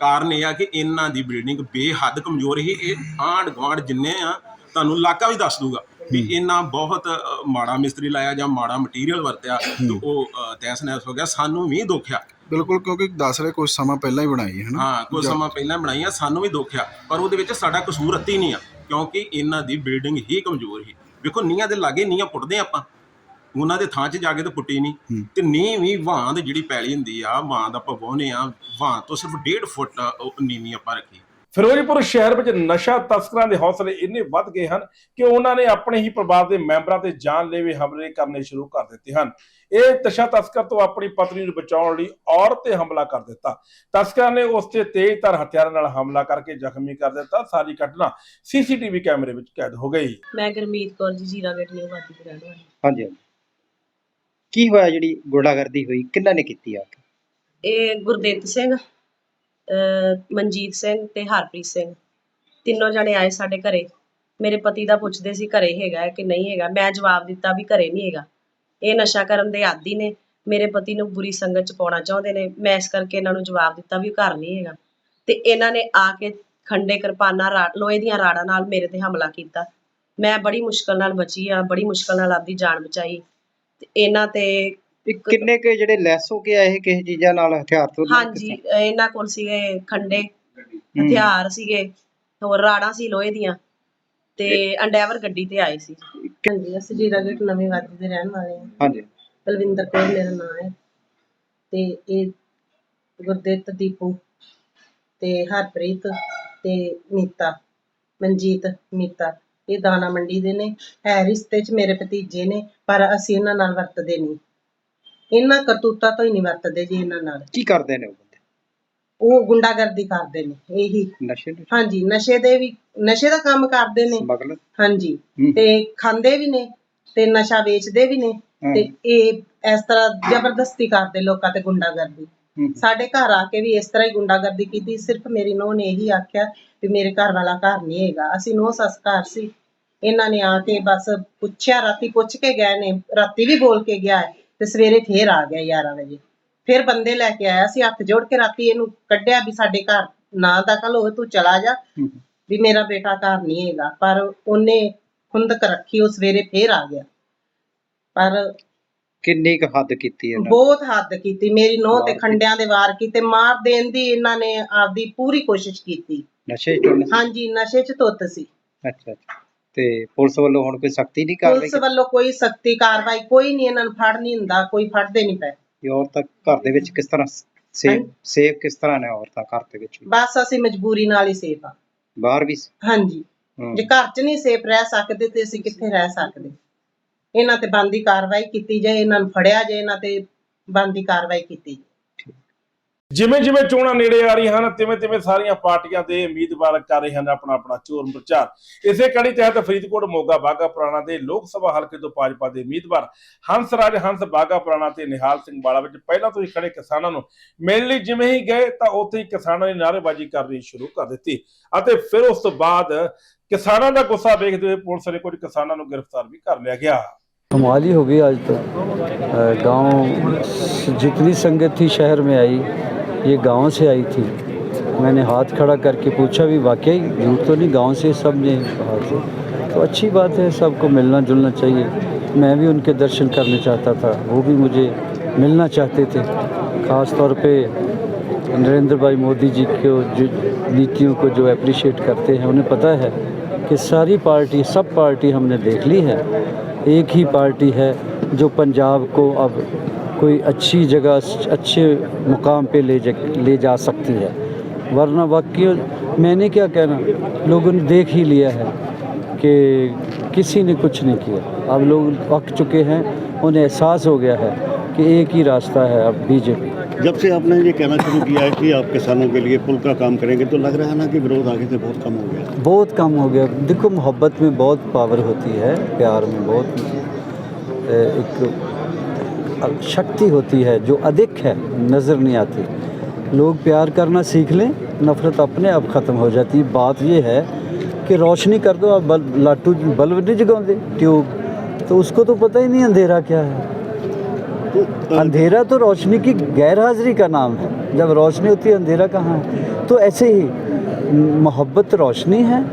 ਕਾਰਨ ਇਹ ਆ ਕਿ ਇਹਨਾਂ ਦੀ ਬਿਲਡਿੰਗ ਬੇਹੱਦ ਕਮਜ਼ੋਰ ਸੀ। ਇਹ ਆਂਢ ਗੁਆਂਢ ਜਿੰਨੇ ਆ ਤੁਹਾਨੂੰ ਇਲਾਕਾ ਵੀ ਦੱਸ ਦੂਗਾ ਵੀ ਇਹਨਾਂ ਬਹੁਤ ਅ, ਮਾੜਾ ਮਿਸਤਰੀ ਲਾਇਆ ਜਾਂ ਮਾੜਾ ਮਟੀਰੀਅਲ ਵਰਤਿਆ ਤੇ ਉਹ ਅ, ਤਹਿਸ ਨਹਿਸ ਹੋ ਗਿਆ। ਸਾਨੂੰ ਵੀ ਦੁੱਖ ਆ। ਬਿਲਕੁਲ ਕਿਉਂਕਿ ਦੱਸ ਰਹੇ ਕੁਝ ਸਮਾਂ ਪਹਿਲਾਂ ਹੀ ਬਣਾਈ ਹੈ ਨਾ ਹਾਂ ਕੁਝ ਸਮਾਂ ਪਹਿਲਾਂ ਬਣਾਈਆਂ ਸਾਨੂੰ ਵੀ ਦੁੱਖ ਆ ਪਰ ਉਹਦੇ ਵਿੱਚ ਸਾਡਾ ਕਸੂਰ ਅੱਤੀ ਨਹੀਂ ਆ ਕਿਉਂਕਿ ਇਹਨਾਂ ਦੀ ਬਿਲਡਿੰਗ ਹੀ ਕਮਜ਼ੋਰ ਸੀ। ਵੇਖੋ ਨੀਹਾਂ ਦੇ ਲਾਗੇ ਨੀਹਾਂ ਪੁੱਟਦੇ ਆਪਾਂ ਉਹਨਾਂ ਦੇ ਥਾਂ 'ਚ ਜਾ ਕੇ ਤਾਂ ਪੁੱਟੀ ਨਹੀਂ। ਤੇ ਨੀਂਹ ਵੀ ਵਾਂ ਦੀ ਜਿਹੜੀ ਪੈਲੀ ਹੁੰਦੀ ਆ ਵਾਂ ਦਾ ਆਪਾਂ ਵਾਹੁੰਦੇ ਆ ਵਾਂ ਤੋਂ ਸਿਰਫ 1.5 ਫੁੱਟ ਨੀਵੀਂ ਆਪਾਂ ਰੱਖੀ। ਫਿਰੋਜ਼ਪੁਰ ਸ਼ਹਿਰ ਵਿੱਚ ਨਸ਼ਾ ਤਸਕਰਾਂ ਦੇ ਹੌਸਲੇ ਇੰਨੇ ਵੱਧ ਗਏ ਹਨ ਕਿ ਉਹਨਾਂ ਨੇ ਆਪਣੇ ਹੀ ਪਰਿਵਾਰ ਦੇ ਮੈਂਬਰਾਂ ਤੇ ਜਾਨਲੇਵੇ ਹਮਲੇ ਕਰਨੇ ਸ਼ੁਰੂ ਕਰ ਦਿੱਤੇ ਹਨ। ਇਹ ਨਸ਼ਾ ਤਸਕਰ ਤੋਂ ਆਪਣੀ ਪਤਨੀ ਨੂੰ ਬਚਾਉਣ ਲਈ ਔਰਤ ਤੇ ਹਮਲਾ ਕਰ ਦਿੱਤਾ। ਤਸਕਰਾਂ ਨੇ ਉਸ ਤੇ ਤੇਜ਼ਧਾਰ ਹਥਿਆਰਾਂ ਨਾਲ ਹਮਲਾ ਕਰਕੇ ਜ਼ਖਮੀ ਕਰ ਦਿੱਤਾ। ਸਾਰੀ ਘਟਨਾ ਸੀਸੀਟੀਵੀ ਕੈਮਰੇ ਵਿੱਚ ਕੈਦ ਹੋ ਗਈ। ਮੈਂ ਗੁਰਮੀਤ ਕੌਰ ਜੀ ਜੀਰਾ ਗੇਟ ਨਿਊ ਵਾਦੀ ਦੇ ਰਹਿਣ ਵਾਲੀ। ਹਾਂਜੀ ਹਾਂਜੀ। ਕੀ ਹੋਇਆ ਜਿਹੜੀ ਗੁੰਡਾਗਰਦੀ ਹੋਈ? ਕਿੰਨਾ ਨੇ ਕੀਤੀ ਆ? ਕੇ ਇਹ ਗੁਰਦੇਵ ਸਿੰਘ ਅਹ ਮਨਜੀਤ ਸਿੰਘ ਤੇ ਹਰਪ੍ਰੀਤ ਸਿੰਘ। ਤਿੰਨੋਂ ਜਣੇ ਆਏ ਸਾਡੇ ਘਰੇ। ਮੇਰੇ ਪਤੀ ਦਾ ਪੁੱਛਦੇ ਸੀ ਘਰੇ ਹੈਗਾ ਹੈ ਕਿ ਨਹੀਂ ਹੈਗਾ। ਮੈਂ ਜਵਾਬ ਦਿੱਤਾ ਵੀ ਘਰੇ ਨਹੀਂ ਹੈਗਾ। ਇਹ ਨਸ਼ਾ ਕਰਨ ਦੇ ਆਦੀ ਨੇ ਮੇਰੇ ਪਤੀ ਨੂੰ ਬੁਰੀ ਸੰਗਤ ਚ ਪਾਉਣਾ ਚਾਹੁੰਦੇ ਨੇ ਮੈਂ ਇਸ ਕਰਕੇ ਇਹਨਾਂ ਨੂੰ ਜਵਾਬ ਦਿੱਤਾ ਵੀ ਘਰ ਨਹੀਂ ਹੈਗਾ। ਤੇ ਇਹਨਾਂ ਨੇ ਆ ਕੇ ਖੰਡੇ ਕਿਰਪਾਨਾਂ ਲੋਹੇ ਦੀਆਂ ਰਾੜਾਂ ਨਾਲ ਮੇਰੇ ਤੇ ਹਮਲਾ ਕੀਤਾ। ਮੈਂ ਬੜੀ ਮੁਸ਼ਕਲ ਨਾਲ ਬਚੀ ਆ ਬੜੀ ਮੁਸ਼ਕਲ ਨਾਲ ਆਪਦੀ ਜਾਨ ਬਚਾਈ। ਤੇ ਇਹਨਾਂ ਤੇ ਕਿੰਨੇ ਕੇ ਜਿਹੜੇ ਲੈਸ ਹੋ ਕੇ ਆਏ ਕਿਸੇ ਚੀਜ਼ਾਂ ਨਾਲ ਹਥਿਆਰ ਤੋਂ ਹਾਂਜੀ ਇਹਨਾਂ ਕੋਲ ਸੀਗੇ ਖੰਡੇ ਹਥਿਆਰ ਸੀਗੇ ਹੋਰ ਰਾੜਾਂ ਸੀ ਲੋਹੇ ਦੀਆਂ। ਤੇ ਅੰਡੈਵਰ ਗੱਡੀ ਤੇ ਆਏ ਸੀ। ਹਾਂਜੀ ਅਸੀਂ ਜੀਰਾ ਗੇਟ ਨਵੀਂ ਵਾਦੀ ਦੇ ਰਹਿਣ ਵਾਲੇ ਹਾਂ। ਹਾਂਜੀ। ਬਲਵਿੰਦਰ ਕੌਰ ਮੇਰਾ ਨਾਮ ਹੈ। ਤੇ ਇਹ ਗੁਰਦਿੱਤ ਦੀਪੂ ਤੇ ਹਰਪ੍ਰੀਤ ਤੇ ਮੀਤਾ ਮਨਜੀਤ ਮੀਤਾ। ਇਹ ਦਾਣਾ ਮੰਡੀ ਦੇ ਨੇ। ਹੈ ਰਿਸ਼ਤੇ 'ਚ ਮੇਰੇ ਭਤੀਜੇ ਨੇ ਪਰ ਅਸੀਂ ਇਹਨਾਂ ਨਾਲ ਵਰਤਦੇ ਨਹੀਂ। ਇਹਨਾਂ ਕਰਤੂਤਾਂ ਤੋਂ ਹੀ ਨਹੀਂ ਵਰਤਦੇ ਜੀ ਇਹਨਾਂ ਨਾਲ। ਕੀ ਕਰਦੇ ਨੇ ਉਹ? ਉਹ ਗੁੰਡਾਗਰਦੀ ਕਰਦੇ ਨੇ ਇਹੀ। ਨਸ਼ੇ ਹਾਂਜੀ ਨਸ਼ੇ ਦੇ ਵੀ ਨਸ਼ੇ ਦਾ ਕੰਮ ਕਰਦੇ ਨੇ। ਸਮਗਲਰ? ਹਾਂਜੀ ਹੂੰ। ਤੇ ਖਾਂਦੇ ਵੀ ਨੇ ਤੇ ਨਸ਼ਾ ਵੇਚਦੇ ਵੀ ਨੇ ਹੂੰ। ਤੇ ਇਹ ਇਸ ਤਰ੍ਹਾਂ ਜ਼ਬਰਦਸਤੀ ਕਰਦੇ ਲੋਕਾਂ ਤੇ ਗੁੰਡਾਗਰਦੀ। ਹੂੰ। ਸਾਡੇ ਘਰ ਆ ਕੇ ਵੀ ਇਸ ਤਰ੍ਹਾਂ ਹੀ ਗੁੰਡਾਗਰਦੀ ਕੀਤੀ ਸਿਰਫ ਮੇਰੀ ਨੂੰਹ ਨੇ ਇਹੀ ਆਖਿਆ ਵੀ ਮੇਰੇ ਘਰ ਵਾਲਾ ਘਰ ਨਹੀਂ ਹੈਗਾ। ਅਸੀਂ ਨੂੰਹ ਸੱਸ ਘਰ ਸੀ। ਇਹਨਾਂ ਨੇ ਆ ਕੇ ਬਸ ਪੁੱਛਿਆ ਰਾਤੀ ਪੁੱਛ ਕੇ ਗਏ ਨੇ ਰਾਤੀ ਵੀ ਬੋਲ ਕੇ ਗਿਆ ਹੈ ਤੇ ਸਵੇਰੇ ਫੇਰ ਆ ਗਿਆ 11 ਵਜੇ। ਫਿਰ ਬੰਦੇ ਲੈ ਕੇ ਆਇਆ ਸੀ ਹੱਥ ਜੋੜ ਕੇ ਰਾਤੀ ਇਹਨੂੰ ਕੱਢਿਆ ਵੀ ਸਾਡੇ ਘਰ ਨਾ ਦਖਲ ਹੋਵੇ ਤੂੰ ਚਲਾ ਜਾ। ਵੀ ਮੇਰਾ ਬੇਟਾ ਘਰ ਨਹੀਂ ਹੈਗਾ। ਪਰ ਉਹਨੇ ਖੁੰਦਕ ਰੱਖੀ ਉਹ ਸਵੇਰੇ ਫੇਰ ਆ ਗਿਆ। ਪਰ ਕਿੰਨੀ ਕੁ ਹੱਦ ਕੀਤੀ ਹੈ ਬਹੁਤ ਹੱਦ ਕੀਤੀ। ਮੇਰੀ ਨੋਹ ਤੇ ਖੰਡਿਆਂ ਦੇ ਵਾਰ ਕੀਤੇ। ਮਾਰ ਦੇਣ ਦੀ ਇਹਨਾਂ ਨੇ ਆਪਦੀ ਪੂਰੀ ਕੋਸ਼ਿਸ਼ ਕੀਤੀ। ਨਸ਼ੇ ਚ ਹਾਂਜੀ ਨਸ਼ੇ 'ਚ ਧੁੱਤ ਸੀ। ਅੱਛਾ ਅੱਛਾ। ਤੇ ਪੁਲਿਸ ਵੱਲੋਂ ਹੁਣ ਕੋਈ ਸਖਤੀ ਨਹੀਂ ਕਾਰਵਾਈ ਪੁਲਿਸ ਵੱਲੋਂ ਕੋਈ ਸਖਤੀ ਕਾਰਵਾਈ ਕੋਈ ਨਹੀਂ ਇਹਨਾਂ ਨੂੰ ਫੜ ਨਹੀਂ ਹੁੰਦਾ ਕੋਈ ਫੜਦੇ ਨਹੀਂ ਪਏ। ਕੀਤੀ ਔਰਤਾਂ ਘਰ ਦੇ ਵਿੱਚ ਕਿਸ ਤਰ੍ਹਾਂ ਸੇਫ ਸੇਫ ਕਿਸ ਤਰ੍ਹਾਂ ਨੇ ਔਰਤਾਂ ਘਰ ਦੇ ਵਿੱਚ? ਬਸ ਅਸੀਂ ਮਜਬੂਰੀ ਨਾਲ ਹੀ ਸੇਫ ਆ। ਬਾਹਰ ਵੀ ਹਾਂਜੀ। ਜੇ ਘਰ 'ਚ ਨਹੀਂ ਸੇਫ ਰਹਿ ਸਕਦੇ ਤੇ ਅਸੀਂ ਕਿੱਥੇ ਰਹਿ ਸਕਦੇ? ਇਹਨਾਂ ਤੇ ਬੰਦੀ ਕਾਰਵਾਈ ਕੀਤੀ ਜਾਏ ਇਹਨਾਂ ਨੂੰ ਫੜਿਆ ਜਾਏ ਇਹਨਾਂ ਤੇ ਬੰਦੀ ਕਾਰਵਾਈ ਕੀਤੀ ਜਾਏ। ਜਿਵੇਂ ਜਿਵੇਂ ਚੋਣਾਂ ਨੇੜੇ ਆ ਰਹੀਆਂ ਹਨ ਤਿਵੇਂ ਤਿਵੇਂ ਸਾਰੀਆਂ ਪਾਰਟੀਆਂ ਦੇ ਉਮੀਦਵਾਰ ਕਰ ਰਹੇ ਹਨ ਆਪਣਾ ਆਪਣਾ ਚੋਣ ਪ੍ਰਚਾਰ ਇਸੇ ਕੜੀ ਤਹਿਤ ਫਰੀਦਕੋਟ ਮੋਗਾ ਬਾਗਾ ਪੁਰਾਣਾ ਦੇ ਲੋਕ ਸਭਾ ਹਲਕੇ ਤੋਂ ਭਾਜਪਾ ਦੇ ਉਮੀਦਵਾਰ ਹੰਸ ਰਾਜ ਹੰਸ ਬਾਗਾ ਪੁਰਾਣਾ ਤੇ ਨਿਹਾਲ ਸਿੰਘ ਬਾਲਾ ਵਿੱਚ ਪਹਿਲਾਂ ਤੋਂ ਹੀ ਖੜੇ ਕਿਸਾਨਾਂ ਨੂੰ ਮਿਲਣ ਲਈ ਜਿਵੇਂ ਹੀ ਗਏ ਤਾਂ ਉੱਥੇ ਹੀ ਕਿਸਾਨਾਂ ਨੇ ਨਾਅਰੇਬਾਜ਼ੀ ਕਰਨੀ ਸ਼ੁਰੂ ਕਰ ਦਿੱਤੀ ਅਤੇ ਫਿਰ ਉਸ ਤੋਂ ਬਾਅਦ ਕਿਸਾਨਾਂ ਦਾ ਗੁੱਸਾ ਵੇਖਦੇ ਹੋਏ ਪੁਲਿਸ ਨੇ ਕੁਝ ਕਿਸਾਨਾਂ ਨੂੰ ਗ੍ਰਿਫਤਾਰ ਵੀ ਕਰ ਲਿਆ ਗਿਆ कमाल ही हो गई आज तो अ, गांव जितनी संगत थी शहर में आई ये गाँव से आई थी। मैंने हाथ खड़ा करके पूछा भी वाकई झूठ तो नहीं? गाँव से सबने कहा तो अच्छी बात है, सबको मिलना जुलना चाहिए। मैं भी उनके दर्शन करने चाहता था, वो भी मुझे मिलना चाहते थे। ख़ास तौर पे नरेंद्र भाई मोदी जी को, जो नीतियों को जो अप्रिशिएट करते हैं, उन्हें पता है कि सारी पार्टी, सब पार्टी हमने देख ली है। एक ही पार्टी है जो पंजाब को अब कोई अच्छी जगह अच्छे मुकाम पे ले जा ले जा सकती है। वरना वाकई मैंने क्या कहना? लोगों ने देख ही लिया है कि किसी ने कुछ नहीं किया। अब लोग अक चुके हैं उन्हें एहसास हो गया है कि एक ही रास्ता है अब बीजेपी। जब से आपने ये कहना शुरू किया है कि आप किसानों के लिए पुल का काम करेंगे तो लग रहा है ना कि विरोध आगे से बहुत कम हो गया। बहुत कम हो गया। देखो मोहब्बत में बहुत पावर होती है प्यार में बहुत। एक शक्ति होती है, जो अधिक है, नज़र नहीं आती। लोग प्यार करना सीख लें, नफ़रत अपने आप ख़त्म हो जाती। बात यह है कि रोशनी कर दो, आप बल, लाटू बल्ब नहीं जगाते, ट्यूब। तो उसको तो पता ही नहीं अंधेरा क्या है। अंधेरा तो रोशनी की गैर हाजिरी का नाम है। जब रोशनी होती है, अंधेरा कहाँ है? तो ऐसे ही मोहब्बत रोशनी है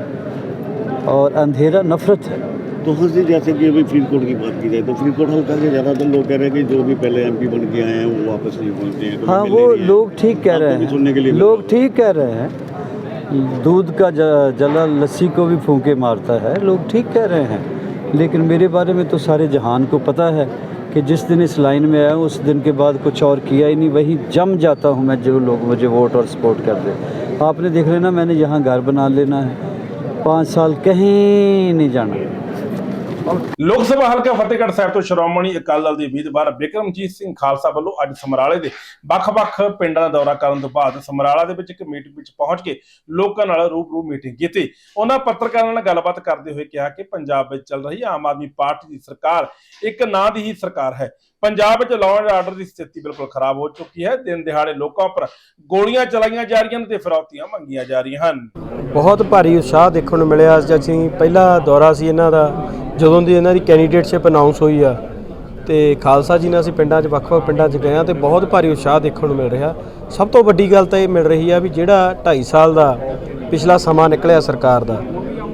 और अंधेरा नफरत है। तो हंसी जैसे कि अभी फरीदकोट की बात की जाए तो फरीदकोट हल्का के ज़्यादातर लोग कह रहे हैं कि जो भी पहले एमपी बन के आए हैं वो वापस नहीं पहुँचते हैं कभी हाँ मिलने वो नहीं आए। लोग ठीक कह रहे आपको भी सुनने के लिए हैं मिला। लोग ठीक कह रहे हैं दूध का ज- जला लस्सी को भी फूंके मारता है लोग ठीक कह रहे हैं लेकिन मेरे बारे में तो सारे जहान को पता है कि जिस दिन इस लाइन में आया हूँ उस दिन के बाद कुछ और किया ही नहीं वही जम जाता हूँ मैं जो लोग मुझे वोट और सपोर्ट कर दे आपने देख लेना मैंने यहाँ घर बना लेना है पाँच साल कहीं नहीं जाना ਲੋਕ ਸਭਾ ਹਲਕਾ ਫਤਿਹਗੜ੍ਹ ਸਾਹਿਬ ਤੋਂ ਸ਼੍ਰੋਮਣੀ ਅਕਾਲੀ ਦਲ ਦੇ ਉਮੀਦਵਾਰ ਬਿਕਰਮਜੀਤ ਸਿੰਘ ਖਾਲਸਾ ਵੱਲੋਂ ਅੱਜ ਸਮਰਾਲੇ ਦੇ ਵੱਖ-ਵੱਖ ਪਿੰਡਾਂ ਦਾ ਦੌਰਾ ਕਰਨ ਤੋਂ ਬਾਅਦ ਸਮਰਾਲਾ ਦੇ ਵਿੱਚ ਇੱਕ ਮੀਟਿੰਗ ਵਿੱਚ ਪਹੁੰਚ ਕੇ ਲੋਕਾਂ ਨਾਲ ਰੂਬਰੂ ਮੀਟਿੰਗ ਕੀਤੀ। ਉਹਨਾਂ ਪੱਤਰਕਾਰਾਂ ਨਾਲ ਗੱਲਬਾਤ ਕਰਦੇ ਹੋਏ ਕਿਹਾ ਕਿ ਪੰਜਾਬ ਵਿੱਚ ਚੱਲ ਰਹੀ ਆਮ ਆਦਮੀ ਪਾਰਟੀ ਦੀ ਸਰਕਾਰ ਇੱਕ ਨਾਂ ਦੀ ਹੀ ਸਰਕਾਰ ਹੈ। ਪੰਜਾਬ ਵਿੱਚ ਲਾਅ ਐਂਡ ਆਰਡਰ ਦੀ ਸਥਿਤੀ ਬਿਲਕੁਲ ਖਰਾਬ ਹੋ ਚੁੱਕੀ ਹੈ। ਦਿਨ ਦਿਹਾੜੇ ਲੋਕਾਂ ਉੱਪਰ ਗੋਲੀਆਂ ਚਲਾਈਆਂ ਜਾ ਰਹੀਆਂ ਨੇ ਤੇ ਫਿਰੌਤੀਆਂ ਮੰਗੀਆਂ ਜਾ ਰਹੀਆਂ ਹਨ। ਬਹੁਤ ਭਾਰੀ ਉਤਸ਼ਾਹ ਦੇਖਣ ਨੂੰ ਮਿਲਿਆ। ਅੱਜ ਅਸੀਂ ਪਹਿਲਾ ਦੌਰਾ ਸੀ ਇਹਨਾਂ ਦਾ। ਜਦੋਂ ਦੀ ਇਹਨਾਂ ਦੀ ਕੈਂਡੀਡੇਟਸ਼ਿਪ ਅਨਾਉਂਸ ਹੋਈ ਆ ਤੇ ਖਾਲਸਾ ਜੀ ਨਾਲ ਅਸੀਂ ਪਿੰਡਾਂ 'ਚ, ਵੱਖ-ਵੱਖ ਪਿੰਡਾਂ 'ਚ ਗਏ ਆ ਤੇ ਬਹੁਤ ਭਾਰੀ ਉਤਸ਼ਾਹ ਦੇਖਣ ਨੂੰ ਮਿਲ ਰਿਹਾ। ਸਭ ਤੋਂ ਵੱਡੀ ਗੱਲ ਤਾਂ ਇਹ ਮਿਲ ਰਹੀ ਆ ਵੀ ਜਿਹੜਾ 2.5 ਸਾਲ ਦਾ ਪਿਛਲਾ ਸਮਾਂ ਨਿਕਲਿਆ ਸਰਕਾਰ ਦਾ,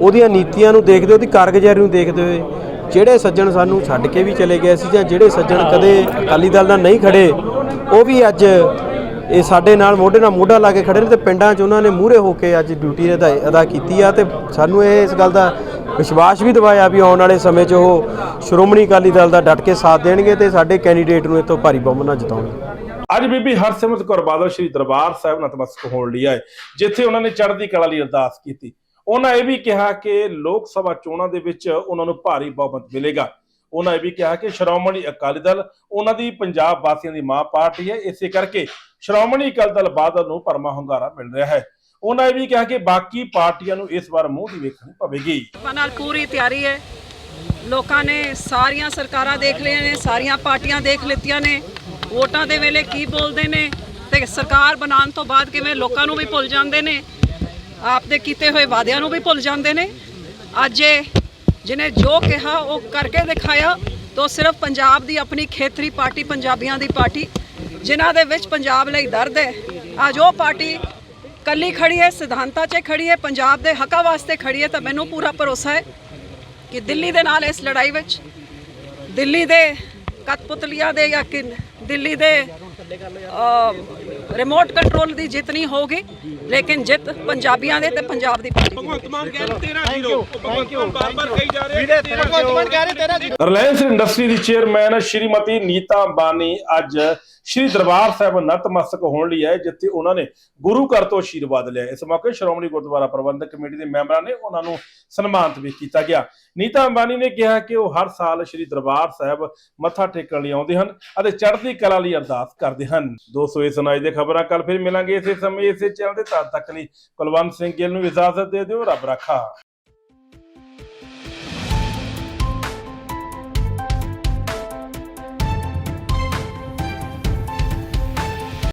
ਉਹਦੀਆਂ ਨੀਤੀਆਂ ਨੂੰ ਦੇਖਦੇ ਉਹਦੀ ਕਾਰਗੁਜ਼ਾਰੀ ਨੂੰ ਦੇਖਦੇ ਹੋਏ ਜਿਹੜੇ ਸੱਜਣ ਸਾਨੂੰ ਛੱਡ ਕੇ ਵੀ ਚਲੇ ਗਏ ਸੀ ਜਾਂ ਜਿਹੜੇ ਸੱਜਣ ਕਦੇ ਅਕਾਲੀ ਦਲ ਨਾਲ ਨਹੀਂ ਖੜੇ, ਉਹ ਵੀ ਅੱਜ ਇਹ ਸਾਡੇ ਨਾਲ ਮੋਢੇ ਨਾਲ ਮੋਢਾ ਲਾ ਕੇ ਖੜੇ ਨੇ ਤੇ ਪਿੰਡਾਂ 'ਚ ਉਹਨਾਂ ਨੇ ਮੂਹਰੇ ਹੋ ਕੇ ਅੱਜ ਡਿਊਟੀ ਅਦਾ ਅਦਾ ਕੀਤੀ ਆ ਤੇ ਸਾਨੂੰ ਇਹ ਇਸ ਗੱਲ ਦਾ ਵਿਸ਼ਵਾਸ ਵੀ ਦਿਵਾਇਆ ਵੀ ਆਉਣ ਵਾਲੇ ਸਮੇਂ 'ਚ ਉਹ ਸ਼੍ਰੋਮਣੀ ਅਕਾਲੀ ਦਲ ਦਾ ਡਟ ਕੇ ਸਾਥ ਦੇਣਗੇ ਤੇ ਸਾਡੇ ਕੈਂਡੀਡੇਟ ਨੂੰ ਇਤੋਂ ਭਾਰੀ ਬਹੁਮਤ ਜਿਤਾਉਣਗੇ ਅੱਜ ਬੀਬੀ ਹਰਸਿਮਰਤ ਕੌਰ ਬਾਦਲ ਸ਼੍ਰੀ ਦਰਬਾਰ ਸਾਹਿਬ ਨਤਮਸਤਕ ਹੋਣ ਲਈ ਆਏ, ਜਿੱਥੇ ਉਹਨਾਂ ਨੇ ਚੜ੍ਹਦੀ ਕਲਾ ਲਈ ਅਰਦਾਸ ਕੀਤੀ। ਉਹਨਾਂ ਇਹ ਵੀ ਕਿਹਾ ਕਿ ਲੋਕ ਸਭਾ ਚੋਣਾਂ ਦੇ ਵਿੱਚ ਉਹਨਾਂ ਨੂੰ ਭਾਰੀ ਬਹੁਮਤ ਮਿਲੇਗਾ। ਉਹਨਾਂ ਇਹ ਵੀ ਕਿਹਾ ਕਿ ਸ਼੍ਰੋਮਣੀ ਅਕਾਲੀ ਦਲ ਉਹਨਾਂ ਦੀ ਪੰਜਾਬ ਵਾਸੀਆਂ ਦੀ ਮਾਂ ਪਾਰਟੀ ਹੈ। ਇਸੇ ਕਰਕੇ ਸ਼੍ਰੋਮਣੀ ਅਕਾਲੀ ਦਲ ਬਾਦਲ ਨੂੰ ਪਰਮਾ ਹੁੰਗਾਰਾ ਮਿਲ ਰਿਹਾ ਹੈ। ਉਹਨਾਂ ਇਹ ਵੀ ਕਿਹਾ ਕਿ ਬਾਕੀ ਪਾਰਟੀਆਂ ਨੂੰ ਇਸ ਵਾਰ ਮੂੰਹ ਦੀ ਵੇਖਣੀ ਪਵੇਗੀ। ਨਾਲ ਪੂਰੀ ਤਿਆਰੀ ਹੈ। ਲੋਕਾਂ ਨੇ ਸਾਰੀਆਂ ਸਰਕਾਰਾਂ ਦੇਖ ਲਈਆਂ ਨੇ, ਸਾਰੀਆਂ ਪਾਰਟੀਆਂ ਦੇਖ ਲਿੱਤੀਆਂ ਨੇ। ਵੋਟਾਂ ਦੇ ਵੇਲੇ ਕੀ ਬੋਲਦੇ ਨੇ ਤੇ ਸਰਕਾਰ ਬਣਾਉਣ ਤੋਂ ਬਾਅਦ ਕਿਵੇਂ ਲੋਕਾਂ ਨੂੰ ਵੀ ਭੁੱਲ ਜਾਂਦੇ ਨੇ ਆਪ ਦੇ ਕੀਤੇ ਹੋਏ ਵਾਅਦਿਆਂ ਨੂੰ ਵੀ ਭੁੱਲ ਜਾਂਦੇ ਨੇ। ਅੱਜ ਇਹ ਜਿਹਨੇ ਜੋ ਕਿਹਾ, ਉਹ ਕਰਕੇ ਦਿਖਾਇਆ ਤੋ ਸਿਰਫ ਪੰਜਾਬ ਦੀ ਆਪਣੀ ਖੇਤਰੀ ਪਾਰਟੀ, ਪੰਜਾਬੀਆਂ ਦੀ ਪਾਰਟੀ, ਜਿਨ੍ਹਾਂ ਦੇ ਵਿੱਚ ਪੰਜਾਬ ਲਈ ਦਰਦ ਹੈ। ਅੱਜ ਉਹ ਪਾਰਟੀ ਕੱਲੀ ਖੜੀ ਹੈ, ਸਿਧਾਂਤਾਂ 'ਚ ਖੜੀ ਹੈ, ਪੰਜਾਬ ਦੇ ਹੱਕਾਂ ਵਾਸਤੇ ਖੜੀ ਹੈ, ਤਾਂ ਮੈਨੂੰ ਪੂਰਾ ਭਰੋਸਾ ਹੈ ਕਿ ਦਿੱਲੀ ਦੇ ਨਾਲ ਇਸ ਲੜਾਈ ਵਿੱਚ ਦਿੱਲੀ ਦੇ ਕਤਪੁਤਲੀਆਂ ਦੇ ਜਾਂ ਕਿ ਦਿੱਲੀ ਦੇ ਰਿਮੋਟ ਕੰਟਰੋਲ ਦੀ ਜਿੱਤ ਨਹੀਂ ਹੋਊਗੀ ਲੇਕਿਨ ਜਿੱਤ ਪੰਜਾਬੀਆਂ ਦੇ ਤੇ ਪੰਜਾਬ ਦੀ ਪਾਰਟੀ ਭਗਵੰਤ ਮਾਨ ਕਹਿ 13 ਭਗਵੰਤ ਮਾਨ ਬਾਰ-ਬਾਰ ਕਹੀ ਜਾ ਰਹੇ ਭਗਵੰਤ ਮਾਨ ਕਹਿ ਰਹੇ 13 ਰਿਲਾਇੰਸ ਇੰਡਸਟਰੀ ਦੀ ਚੇਅਰਮੈਨ ਸ਼੍ਰੀਮਤੀ ਨੀਤਾ ਅੰਬਾਨੀ ਅੱਜ ਸ਼੍ਰੀ ਦਰਬਾਰ ਸਾਹਿਬ ਨਤਮਸਤਕ ਹੋਣ ਲਈ ਆਏ ਜਿੱਥੇ ਉਹਨਾਂ ਨੇ ਗੁਰੂ ਘਰ ਤੋਂ ਆਸ਼ੀਰਵਾਦ ਲਿਆ। ਇਸ ਮੌਕੇ ਸ਼੍ਰੋਮਣੀ ਗੁਰਦੁਆਰਾ ਪ੍ਰਬੰਧਕ ਕਮੇਟੀ ਦੇ ਮੈਂਬਰਾਂ ਨੇ ਉਹਨਾਂ ਨੂੰ ਸਨਮਾਨਿਤ ਵੀ ਕੀਤਾ ਗਿਆ। ਨੀਤਾ ਅੰਬਾਨੀ ਨੇ ਕਿਹਾ ਕਿ ਉਹ ਹਰ ਸਾਲ ਸ਼੍ਰੀ ਦਰਬਾਰ ਸਾਹਿਬ ਮੱਥਾ ਟੇਕਣ ਲਈ ਆਉਂਦੇ ਹਨ ਅਤੇ ਚੜ੍ਹਦੀ ਕਲਾ ਲਈ ਅਰਦਾਸ ਕਰਦੇ ਹਨ। ਦੋਸਤੋ ਇਹ ਸੁਣਾਈ ਦੇ ਖਬਰਾਂ ਕੱਲ ਫਿਰ ਮਿਲਾਂਗੇ ਇਸੇ ਸਮੇਂ, ਇਸੇ ਚੈਨਲ ਤੇ। ਤਦ ਤੱਕ ਲਈ ਕੁਲਵੰਤ ਸਿੰਘ ਗਿੱਲ ਨੂੰ ਇਜਾਜ਼ਤ ਦੇ ਦਿਓ, ਰੱਬ ਰੱਖਾ।